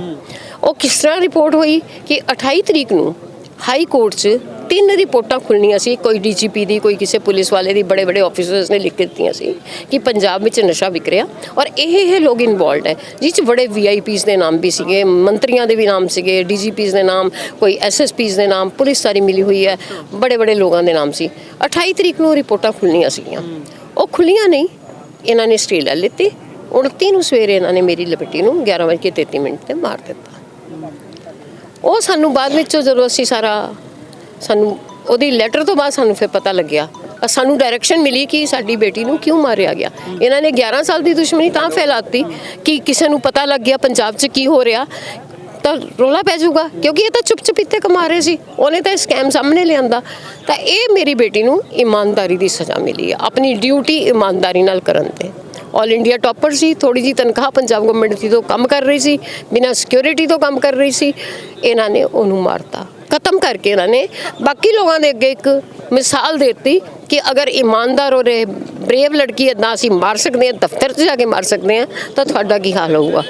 ਉਹ ਕਿਸ ਤਰ੍ਹਾਂ ਰਿਪੋਰਟ ਹੋਈ ਕਿ 28 ਤਰੀਕ ਨੂੰ ਹਾਈ ਕੋਰਟ 'ਚ ਤਿੰਨ ਰਿਪੋਰਟਾਂ ਖੁੱਲਣੀਆਂ ਸੀ, ਕੋਈ ਡੀਜੀਪੀ ਦੀ, ਕੋਈ ਕਿਸੇ ਪੁਲਿਸ ਵਾਲੇ ਦੀ, ਬੜੇ ਬੜੇ ਆਫੀਸਰਸ ਨੇ ਲਿਖ ਦਿੱਤੀਆਂ ਸੀ ਕਿ ਪੰਜਾਬ ਵਿੱਚ ਨਸ਼ਾ ਵਿਕ ਰਿਹਾ ਔਰ ਇਹ ਇਹ ਲੋਕ ਇਨਵੋਲਡ ਹੈ ਜਿਸ 'ਚ ਬੜੇ ਵੀਆਈਪੀਸ ਦੇ ਨਾਮ ਵੀ ਸੀਗੇ, ਮੰਤਰੀਆਂ ਦੇ ਵੀ ਨਾਮ ਸੀਗੇ ਡੀਜੀਪੀਸ ਦੇ ਨਾਮ, ਕੋਈ ਐਸਐਸਪੀਸ ਦੇ ਨਾਮ, ਪੁਲਿਸ ਸਾਰੀ ਮਿਲੀ ਹੋਈ ਹੈ, ਬੜੇ ਬੜੇ ਲੋਕਾਂ ਦੇ ਨਾਮ ਸੀ। 28 ਤਰੀਕ ਨੂੰ ਉਹ ਰਿਪੋਰਟਾਂ ਖੁੱਲਣੀਆਂ ਸੀਗੀਆਂ। ਉਹ ਖੁੱਲੀਆਂ ਨਹੀਂ, ਇਹਨਾਂ ਨੇ ਸਟੇ ਲੈ ਲਿੱਤੀ 29 ਨੂੰ ਸਵੇਰੇ ਇਹਨਾਂ ਨੇ ਮੇਰੀ ਲਪੇਟੀ ਨੂੰ 11:33 ਮਿੰਟ ਤੇ ਮਾਰ ਦਿੱਤਾ। ਉਹ ਸਾਨੂੰ ਬਾਅਦ ਵਿੱਚੋਂ ਜਦੋਂ ਅਸੀਂ ਸਾਰਾ ਸਾਨੂੰ ਉਹਦੀ ਲੈਟਰ ਤੋਂ ਬਾਅਦ ਸਾਨੂੰ ਫਿਰ ਪਤਾ ਲੱਗਿਆ। ਸਾਨੂੰ ਡਾਇਰੈਕਸ਼ਨ ਮਿਲੀ ਕਿ ਸਾਡੀ ਬੇਟੀ ਨੂੰ ਕਿਉਂ ਮਾਰਿਆ ਗਿਆ। ਇਹਨਾਂ ਨੇ 11 ਸਾਲ ਦੀ ਦੁਸ਼ਮਣੀ ਤਾਂ ਫੈਲਾਤੀ ਕਿ ਕਿਸੇ ਨੂੰ ਪਤਾ ਲੱਗ ਗਿਆ ਪੰਜਾਬ 'ਚ ਕੀ ਹੋ ਰਿਹਾ। ਤਾਂ ਰੋਲਾ ਪੈ ਜਾਊਗਾ, ਕਿਉਂਕਿ ਇਹ ਤਾਂ ਚੁੱਪ ਚੁਪੀਤੇ ਕਮਾ ਰਹੇ ਸੀ। ਉਹਨੇ ਤਾਂ ਸਕੈਮ ਸਾਹਮਣੇ ਲਿਆਂਦਾ। ਤਾਂ ਇਹ ਮੇਰੀ ਬੇਟੀ ਨੂੰ ਇਮਾਨਦਾਰੀ ਦੀ ਸਜ਼ਾ ਮਿਲੀ ਆ, ਆਪਣੀ ਡਿਊਟੀ ਇਮਾਨਦਾਰੀ ਨਾਲ ਕਰਨ ਤੇ। ਆਲ ਇੰਡੀਆ ਟੌਪਰ ਸੀ ਥੋੜੀ ਜੀ ਤਨਖਾਹ ਪੰਜਾਬ ਗਵਰਨਮੈਂਟ ਦੀ ਤੋਂ ਕੰਮ ਕਰ ਰਹੀ ਸੀ ਬਿਨਾਂ ਸਿਕਿਉਰਿਟੀ ਤੋਂ ਕੰਮ ਕਰ ਰਹੀ ਸੀ ਇਹਨਾਂ ਨੇ ਉਹਨੂੰ ਮਾਰਤਾ। ਖਤਮ ਕਰਕੇ ਇਹਨਾਂ ਨੇ ਬਾਕੀ ਲੋਕਾਂ ਦੇ ਅੱਗੇ ਇੱਕ ਮਿਸਾਲ ਦਿੱਤੀ ਕਿ ਅਗਰ ਇਮਾਨਦਾਰ ਔਰ ਬਰੇਵ ਲੜਕੀ ਇਦਾਂ ਅਸੀਂ ਮਾਰ ਸਕਦੇ ਹਾਂ ਦਫ਼ਤਰ 'ਚ ਜਾ ਕੇ ਮਾਰ ਸਕਦੇ ਹਾਂ ਤਾਂ ਤੁਹਾਡਾ ਕੀ ਹਾਲ ਹੋਊਗਾ?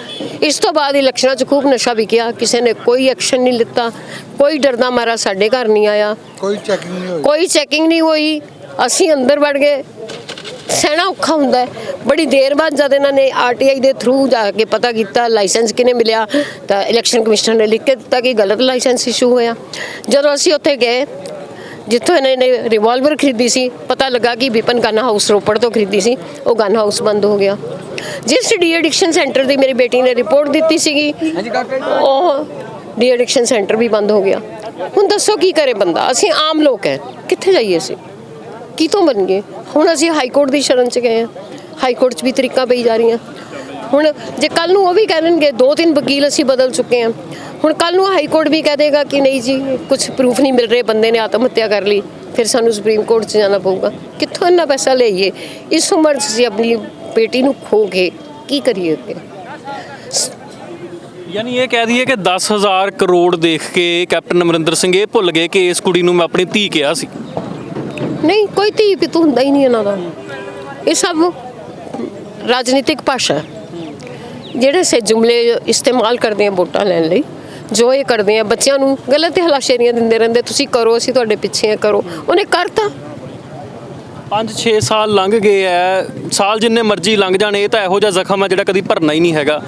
ਇਸ ਤੋਂ ਬਾਅਦ ਇਲੈਕਸ਼ਨਾਂ 'ਚ ਖੂਬ ਨਸ਼ਾ ਵਿਕਿਆ ਕਿਸੇ ਨੇ ਕੋਈ ਐਕਸ਼ਨ ਨਹੀਂ ਲਿੱਤਾ ਕੋਈ ਡਰਦਾ ਮਾਰਾ ਸਾਡੇ ਘਰ ਨਹੀਂ ਆਇਆ ਕੋਈ ਚੈਕਿੰਗ ਨਹੀਂ ਹੋਈ। ਕੋਈ ਚੈਕਿੰਗ ਨਹੀਂ ਹੋਈ ਅਸੀਂ ਅੰਦਰ ਵੜ ਗਏ। ਸਹਿਣਾ ਔਖਾ ਹੁੰਦਾ ਹੈ। ਬੜੀ ਦੇਰ ਬਾਅਦ ਜਦ ਇਹਨਾਂ ਨੇ ਆਰਟੀਆਈ ਦੇ ਥਰੂ ਜਾ ਕੇ ਪਤਾ ਕੀਤਾ ਲਾਇਸੈਂਸ ਕਿਨੇ ਮਿਲਿਆ ਤਾਂ ਇਲੈਕਸ਼ਨ ਕਮਿਸ਼ਨਰ ਨੇ ਲਿਖ ਕੇ ਦਿੱਤਾ ਕਿ ਗਲਤ ਲਾਇਸੈਂਸ ਇਸ਼ੂ ਹੋਇਆ। ਜਦੋਂ ਅਸੀਂ ਉੱਥੇ ਗਏ ਜਿੱਥੋਂ ਇਹਨਾਂ ਨੇ ਰਿਵਾਲਵਰ ਖਰੀਦੀ ਸੀ ਪਤਾ ਲੱਗਾ ਕਿ ਵਿਪਨ ਗਨ ਹਾਊਸ ਰੋਪੜ ਤੋਂ ਖਰੀਦੀ ਸੀ ਉਹ ਗਨ ਹਾਊਸ ਬੰਦ ਹੋ ਗਿਆ। ਜਿਸ ਡੀ ਐਡਿਕਸ਼ਨ ਸੈਂਟਰ ਦੀ ਮੇਰੀ ਬੇਟੀ ਨੇ ਰਿਪੋਰਟ ਦਿੱਤੀ ਸੀਗੀ ਉਹ ਡੀ ਐਡਿਕਸ਼ਨ ਸੈਂਟਰ ਵੀ ਬੰਦ ਹੋ ਗਿਆ। ਹੁਣ ਦੱਸੋ ਕੀ ਕਰੇ ਬੰਦਾ? ਅਸੀਂ ਆਮ ਲੋਕ ਹੈ। ਕਿੱਥੇ ਜਾਈਏ ਅਸੀਂ? ਕਿਤੋਂ ਬਣ ਗਏ ਹੁਣ ਅਸੀਂ ਹਾਈ ਕੋਰਟ ਦੀ ਸ਼ਰਨ ਚ ਗਏ ਹਾਂ। ਹਾਈ ਕੋਰਟ 'ਚ ਵੀ ਤਰੀਕਾਂ ਪਈ ਜਾ ਰਹੀਆਂ। ਹੁਣ ਜੇ ਕੱਲ ਨੂੰ ਉਹ ਵੀ ਕਹਿਣਗੇ, ਦੋ ਤਿੰਨ ਵਕੀਲ ਅਸੀਂ ਬਦਲ ਚੁੱਕੇ ਹਾਂ। ਹੁਣ ਕੱਲ ਨੂੰ ਹਾਈ ਕੋਰਟ ਵੀ ਕਹਿ ਦੇਗਾ ਕਿ ਨਹੀਂ ਜੀ ਕੁਝ ਪ੍ਰੂਫ ਨਹੀਂ ਮਿਲ ਰਹੇ ਬੰਦੇ ਨੇ ਆਤਮ ਹੱਤਿਆ ਕਰ ਲਈ। ਫਿਰ ਸਾਨੂੰ ਸੁਪਰੀਮ ਕੋਰਟ 'ਚ ਜਾਣਾ ਪਊਗਾ। ਕਿੱਥੋਂ ਇੰਨਾ ਪੈਸਾ ਲਈਏ? ਇਸ ਉਮਰ 'ਚ ਅਸੀਂ ਆਪਣੀ ਬੇਟੀ ਨੂੰ ਖੋ ਕੇ ਕੀ ਕਰੀਏ ਅੱਗੇ? ਯਾਨੀ ਇਹ ਕਹਿ ਦਈਏ ਕਿ 10000 ਕਰੋੜ ਦੇਖ ਕੇ ਕੈਪਟਨ ਅਮਰਿੰਦਰ ਸਿੰਘ ਇਹ ਭੁੱਲ ਗਏ ਕਿ ਇਸ ਕੁੜੀ ਨੂੰ ਮੈਂ ਆਪਣੀ ਧੀ ਕਿਹਾ ਸੀ। ਨਹੀਂ, ਕੋਈ ਧੀ ਪਿੱਤੂ ਹੁੰਦਾ ਹੀ ਨਹੀਂ ਇਹਨਾਂ ਦਾ। ਇਹ ਸਭ ਰਾਜਨੀਤਿਕ ਭਾਸ਼ਾ ਹੈ। ਜਿਹੜੇ ਸੇ ਜੁਮਲੇ ਇਸਤੇਮਾਲ ਕਰਦੇ ਆ ਵੋਟਾਂ ਲੈਣ ਲਈ, ਜੋ ਇਹ ਕਰਦੇ ਆ, ਬੱਚਿਆਂ ਨੂੰ ਗਲਤ ਹਲਾਸ਼ੇਰੀਆਂ ਦਿੰਦੇ ਰਹਿੰਦੇ, ਤੁਸੀਂ ਕਰੋ, ਅਸੀਂ ਤੁਹਾਡੇ ਪਿੱਛੇ ਆ, ਕਰੋ। ਉਹਨੇ ਕਰਤਾ। 5-6 ਸਾਲ ਲੰਘ ਗਏ ਐ। ਸਾਲ ਜਿੰਨੇ ਮਰਜ਼ੀ ਲੰਘ ਜਾਣ, ਇਹ ਤਾਂ ਇਹੋ ਜਿਹਾ ਜ਼ਖਮ ਹੈ ਜਿਹੜਾ ਕਦੀ ਭਰਨਾ ਹੀ ਨਹੀਂ ਹੈਗਾ।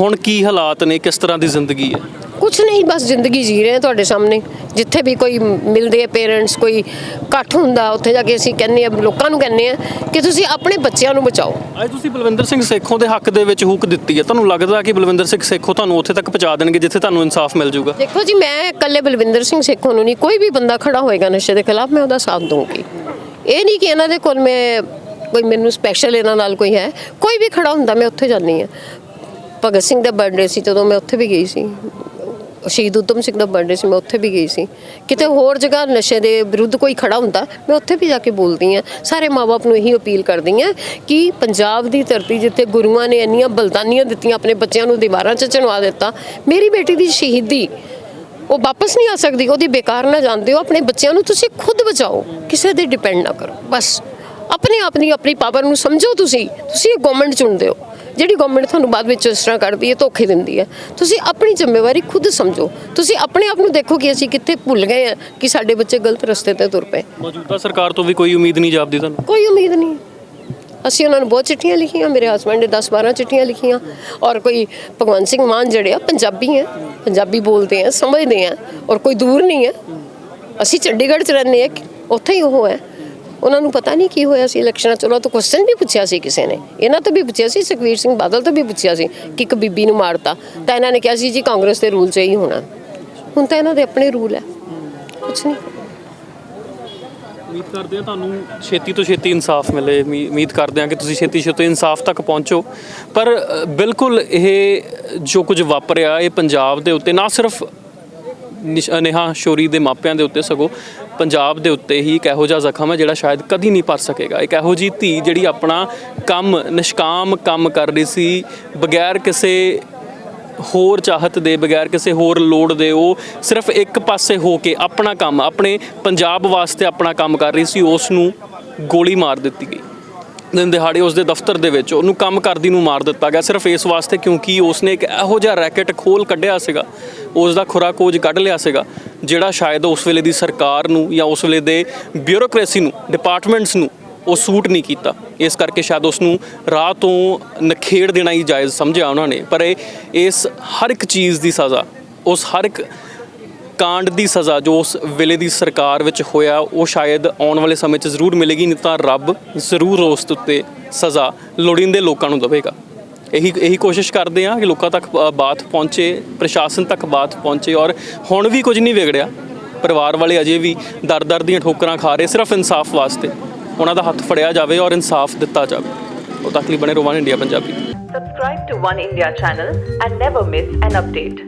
ਹੁਣ ਕੀ ਹਾਲਾਤ ਨੇ? ਕਿਸ ਤਰ੍ਹਾਂ ਦੀ ਜ਼ਿੰਦਗੀ ਹੈ? ਕੁਛ ਨਹੀਂ ਬਸ ਜ਼ਿੰਦਗੀ ਜੀ ਰਹੇ ਹਾਂ ਤੁਹਾਡੇ ਸਾਹਮਣੇ। ਜਿੱਥੇ ਵੀ ਕੋਈ ਮਿਲਦੇ ਆ ਪੇਰੈਂਟਸ ਕੋਈ ਇਕੱਠ ਹੁੰਦਾ ਉੱਥੇ ਜਾ ਕੇ ਅਸੀਂ ਕਹਿੰਦੇ ਆ ਲੋਕਾਂ ਨੂੰ ਕਹਿੰਦੇ ਆ ਕਿ ਤੁਸੀਂ ਆਪਣੇ ਬੱਚਿਆਂ ਨੂੰ ਬਚਾਓ। ਅੱਜ ਤੁਸੀਂ ਬਲਵਿੰਦਰ ਸਿੰਘ ਸੇਖੋਂ ਦੇ ਹੱਕ ਦੇ ਵਿੱਚ ਹੂਕ ਦਿੱਤੀ ਹੈ। ਤੁਹਾਨੂੰ ਲੱਗਦਾ ਕਿ ਬਲਵਿੰਦਰ ਸਿੰਘ ਸੇਖੋਂ ਤੁਹਾਨੂੰ ਉੱਥੇ ਤੱਕ ਪਹੁੰਚਾ ਦੇਣਗੇ ਜਿੱਥੇ ਤੁਹਾਨੂੰ ਇਨਸਾਫ ਮਿਲ ਜਾਊਗਾ? ਦੇਖੋ ਜੀ ਮੈਂ ਇਕੱਲੇ ਬਲਵਿੰਦਰ ਸਿੰਘ ਸੇਖੋਂ ਨੂੰ ਨਹੀਂ ਕੋਈ ਵੀ ਬੰਦਾ ਖੜਾ ਹੋਏਗਾ ਨਸ਼ੇ ਦੇ ਖਿਲਾਫ ਮੈਂ ਉਹਦਾ ਸਾਥ ਦਊਂਗੀ। ਇਹ ਨਹੀਂ ਕਿ ਇਹਨਾਂ ਦੇ ਕੋਲ ਮੈਂ ਕੋਈ ਮੈਨੂੰ ਸਪੈਸ਼ਲ ਇਹਨਾਂ ਨਾਲ ਕੋਈ ਹੈ। ਕੋਈ ਵੀ ਖੜਾ ਹੁੰਦਾ ਮੈਂ ਉੱਥੇ ਜਾਂਦੀ ਆ ਭਗਤ ਸਿੰਘ ਦਾ ਬਰਥਡੇ ਸੀ ਜਦੋਂ ਮੈਂ ਉੱਥੇ ਵੀ ਗਈ ਸੀ। ਸ਼ਹੀਦ ਉਦਮ ਸਿੰਘ ਦਾ ਬਰਥਡੇ ਸੀ, ਮੈਂ ਉੱਥੇ ਵੀ ਗਈ ਸੀ। ਕਿਤੇ ਹੋਰ ਜਗ੍ਹਾ ਨਸ਼ੇ ਦੇ ਵਿਰੁੱਧ ਕੋਈ ਖੜਾ ਹੁੰਦਾ, ਮੈਂ ਉੱਥੇ ਵੀ ਜਾ ਕੇ ਬੋਲਦੀ ਆ ਸਾਰੇ ਮਾਪੇ ਨੂੰ ਇਹੀ ਅਪੀਲ ਕਰਦੀ ਆ ਕਿ ਪੰਜਾਬ ਦੀ ਧਰਤੀ ਜਿੱਥੇ ਗੁਰੂਆਂ ਨੇ ਇੰਨੀਆਂ ਬਲਦਾਨੀਆਂ ਦਿੱਤੀਆਂ, ਆਪਣੇ ਬੱਚਿਆਂ ਨੂੰ ਦੀਵਾਰਾਂ 'ਚ ਚਣਵਾ ਦਿੱਤਾ, ਮੇਰੀ ਬੇਟੀ ਦੀ ਸ਼ਹੀਦੀ, ਉਹ ਵਾਪਸ ਨਹੀਂ ਆ ਸਕਦੀ, ਉਹਦੀ ਬੇਕਾਰ ਨਾ ਜਾਂਦੇ ਹੋ ਆਪਣੇ ਬੱਚਿਆਂ ਨੂੰ ਤੁਸੀਂ ਖੁਦ ਬਚਾਓ, ਕਿਸੇ ਤੇ ਡਿਪੈਂਡ ਨਾ ਕਰੋ, ਬਸ। ਆਪਣੇ ਆਪ ਦੀ ਆਪਣੀ ਪਾਵਰ ਨੂੰ ਸਮਝੋ ਤੁਸੀਂ ਤੁਸੀਂ ਇਹ ਗਵਰਨਮੈਂਟ ਚੁਣਦੇ ਹੋ। ਜਿਹੜੀ ਗਵਰਨਮੈਂਟ ਤੁਹਾਨੂੰ ਬਾਅਦ ਵਿੱਚ ਇਸ ਤਰ੍ਹਾਂ ਕਰਦੀ ਹੈ ਧੋਖੇ ਦਿੰਦੀ ਹੈ। ਤੁਸੀਂ ਆਪਣੀ ਜ਼ਿੰਮੇਵਾਰੀ ਖੁਦ ਸਮਝੋ। ਤੁਸੀਂ ਆਪਣੇ ਆਪ ਨੂੰ ਦੇਖੋ ਕਿ ਅਸੀਂ ਕਿੱਥੇ ਭੁੱਲ ਗਏ ਹਾਂ ਕਿ ਸਾਡੇ ਬੱਚੇ ਗਲਤ ਰਸਤੇ ਤੇ ਤੁਰ ਪਏ। ਮੌਜੂਦਾ ਸਰਕਾਰ ਤੋਂ ਵੀ ਕੋਈ ਉਮੀਦ ਨਹੀਂ ਜਾਪਦੀ ਤੁਹਾਨੂੰ? ਕੋਈ ਉਮੀਦ ਨਹੀਂ। ਅਸੀਂ ਉਹਨਾਂ ਨੂੰ ਬਹੁਤ ਚਿੱਠੀਆਂ ਲਿਖੀਆਂ ਮੇਰੇ ਹਸਬੰਡ ਨੇ 10 12 ਚਿੱਠੀਆਂ ਲਿਖੀਆਂ। ਔਰ ਕੋਈ ਭਗਵੰਤ ਸਿੰਘ ਮਾਨ ਜਿਹੜੇ ਆ ਪੰਜਾਬੀ ਹੈ। ਪੰਜਾਬੀ ਬੋਲਦੇ ਆ ਸਮਝਦੇ ਆ। ਔਰ ਕੋਈ ਦੂਰ ਨਹੀਂ ਹੈ। ਅਸੀਂ ਚੰਡੀਗੜ੍ਹ ਚ ਰਹਿੰਦੇ ਆ ਉੱਥੇ ਹੀ ਉਹ ਹੈ। ਉਹਨਾਂ ਨੂੰ ਪਤਾ ਨਹੀਂ ਕੀ ਹੋਇਆ ਸੀ ਇਲੈਕਸ਼ਨਾਂ ਚਲੋ ਤਾਂ ਕੁਐਸਚਨ ਵੀ ਪੁੱਛਿਆ ਸੀ ਕਿਸੇ ਨੇ। ਇਹਨਾਂ ਤੋਂ ਵੀ ਪੁੱਛਿਆ ਸੀ, ਸੁਖਵੀਰ ਸਿੰਘ ਬਾਦਲ ਤੋਂ ਵੀ ਪੁੱਛਿਆ ਸੀ ਕਿ ਇੱਕ ਬੀਬੀ ਨੂੰ ਮਾਰਤਾ। ਤਾਂ ਇਹਨਾਂ ਨੇ ਕਿਹਾ ਸੀ, ਜੀ, ਕਾਂਗਰਸ ਦੇ ਰੂਲ 'ਚ ਹੀ ਹੋਣਾ। ਹੁਣ ਤਾਂ ਇਹਨਾਂ ਦੇ ਆਪਣੇ ਰੂਲ ਹੈ। ਕੁਛ ਨਹੀਂ। ਉਮੀਦ ਕਰਦੇ ਹਾਂ ਤੁਹਾਨੂੰ ਛੇਤੀ ਤੋਂ ਛੇਤੀ ਇਨਸਾਫ ਮਿਲੇ। ਉਮੀਦ ਕਰਦੇ ਹਾਂ ਕਿ ਤੁਸੀਂ ਛੇਤੀ ਛੇਤੀ ਇਨਸਾਫ ਤੱਕ ਪਹੁੰਚੋ। ਪਰ ਬਿਲਕੁਲ ਇਹ ਜੋ ਕੁਝ ਵਾਪਰਿਆ, ਇਹ ਪੰਜਾਬ ਦੇ ਉੱਤੇ, ਨਾ ਸਿਰਫ ਨਿਸ਼- ਸ਼ੋਰੀ ਦੇ ਮਾਪਿਆਂ ਦੇ ਉੱਤੇ ਸਗੋਂ ਪੰਜਾਬ ਦੇ ਉੱਤੇ ਹੀ ਇੱਕ ਇਹੋ ਜਿਹਾ ਜ਼ਖਮ ਹੈ ਜਿਹੜਾ ਸ਼ਾਇਦ ਕਦੀ ਨਹੀਂ ਭਰ ਸਕੇਗਾ। ਇੱਕ ਇਹੋ ਜੀ ਧੀ ਜਿਹੜੀ ਆਪਣਾ ਕੰਮ, ਨਿਸ਼ਕਾਮ ਕੰਮ ਕਰ ਰਹੀ ਸੀ, ਬਗੈਰ ਕਿਸੇ ਹੋਰ ਚਾਹਤ ਦੇ, ਬਗੈਰ ਕਿਸੇ ਹੋਰ ਲੋੜ ਦੇ, ਉਹ ਸਿਰਫ ਇੱਕ ਪਾਸੇ ਹੋ ਕੇ ਆਪਣਾ ਕੰਮ, ਆਪਣੇ ਪੰਜਾਬ ਵਾਸਤੇ ਆਪਣਾ ਕੰਮ ਕਰ ਰਹੀ ਸੀ ਉਸ ਨੂੰ ਗੋਲੀ ਮਾਰ ਦਿੱਤੀ ਗਈ। ਦਿਨ ਦਿਹਾੜੇ ਉਸ ਦੇ ਦਫ਼ਤਰ ਦੇ ਵਿੱਚ ਉਹਨੂੰ ਕੰਮ ਕਰਦੀ ਨੂੰ ਮਾਰ ਦਿੱਤਾ ਗਿਆ। ਸਿਰਫ ਇਸ ਵਾਸਤੇ ਕਿਉਂਕਿ ਉਸਨੇ ਇੱਕ ਇਹੋ ਜਿਹਾ ਰੈਕਟ ਖੋਲ ਕੱਢਿਆ ਸੀਗਾ ਉਸ ਦਾ ਖੁਰਾ ਕੋਜ ਕੱਢ ਲਿਆ ਸੀਗਾ, ਜਿਹੜਾ ਸ਼ਾਇਦ ਉਸ ਵੇਲੇ ਦੀ ਸਰਕਾਰ ਨੂੰ ਜਾਂ ਉਸ ਵੇਲੇ ਦੇ ਬਿਊਰੋਕ੍ਰੇਸੀ ਨੂੰ ਡਿਪਾਰਟਮੈਂਟਸ ਨੂੰ ਉਹ ਸੂਟ ਨਹੀਂ ਕੀਤਾ। ਇਸ ਕਰਕੇ ਸ਼ਾਇਦ ਉਸ ਨੂੰ ਰਾਹ ਤੋਂ ਨਖੇੜ ਦੇਣਾ ਹੀ ਜਾਇਜ਼ ਸਮਝਿਆ ਉਹਨਾਂ ਨੇ। ਪਰ ਇਹ, ਇਸ ਹਰ ਇੱਕ ਚੀਜ਼ ਦੀ ਸਜ਼ਾ, ਉਸ ਹਰ ਇੱਕ ਕਾਂਡ ਦੀ ਸਜ਼ਾ ਜੋ ਉਸ ਵੇਲੇ ਦੀ ਸਰਕਾਰ ਵਿੱਚ ਹੋਇਆ, ਉਹ ਸ਼ਾਇਦ ਆਉਣ ਵਾਲੇ ਸਮੇਂ 'ਚ ਜ਼ਰੂਰ ਮਿਲੇਗੀ, ਨਹੀਂ ਤਾਂ ਰੱਬ ਜ਼ਰੂਰ ਉਸ ਉੱਤੇ ਸਜ਼ਾ ਲੋੜੀਂਦੇ ਲੋਕਾਂ ਨੂੰ ਦੇਵੇਗਾ। ਇਹੀ ਇਹੀ ਕੋਸ਼ਿਸ਼ ਕਰਦੇ ਆ ਕਿ ਲੋਕਾਂ ਤੱਕ ਅ, ਬਾਤ ਪਹੁੰਚੇ ਪ੍ਰਸ਼ਾਸਨ ਤੱਕ ਬਾਤ ਪਹੁੰਚੇ ਔਰ ਹੁਣ ਵੀ ਕੁਝ ਨਹੀਂ ਵਿਗੜਿਆ। ਪਰਿਵਾਰ ਵਾਲੇ ਅਜੇ ਵੀ ਦਰ-ਦਰ ਦੀਆਂ ਠੋਕਰਾਂ ਖਾ ਰਹੇ ਸਿਰਫ ਇਨਸਾਫ ਵਾਸਤੇ। ਉਹਨਾਂ ਦਾ ਹੱਥ ਫੜਿਆ ਜਾਵੇ ਔਰ ਇਨਸਾਫ ਦਿੱਤਾ ਜਾਵੇ। ਉਹ ਤੱਕ ਲਈ ਬਣੇ ਰੋਵਾਨ India Punjabi. Subscribe to One India channel and never miss an update.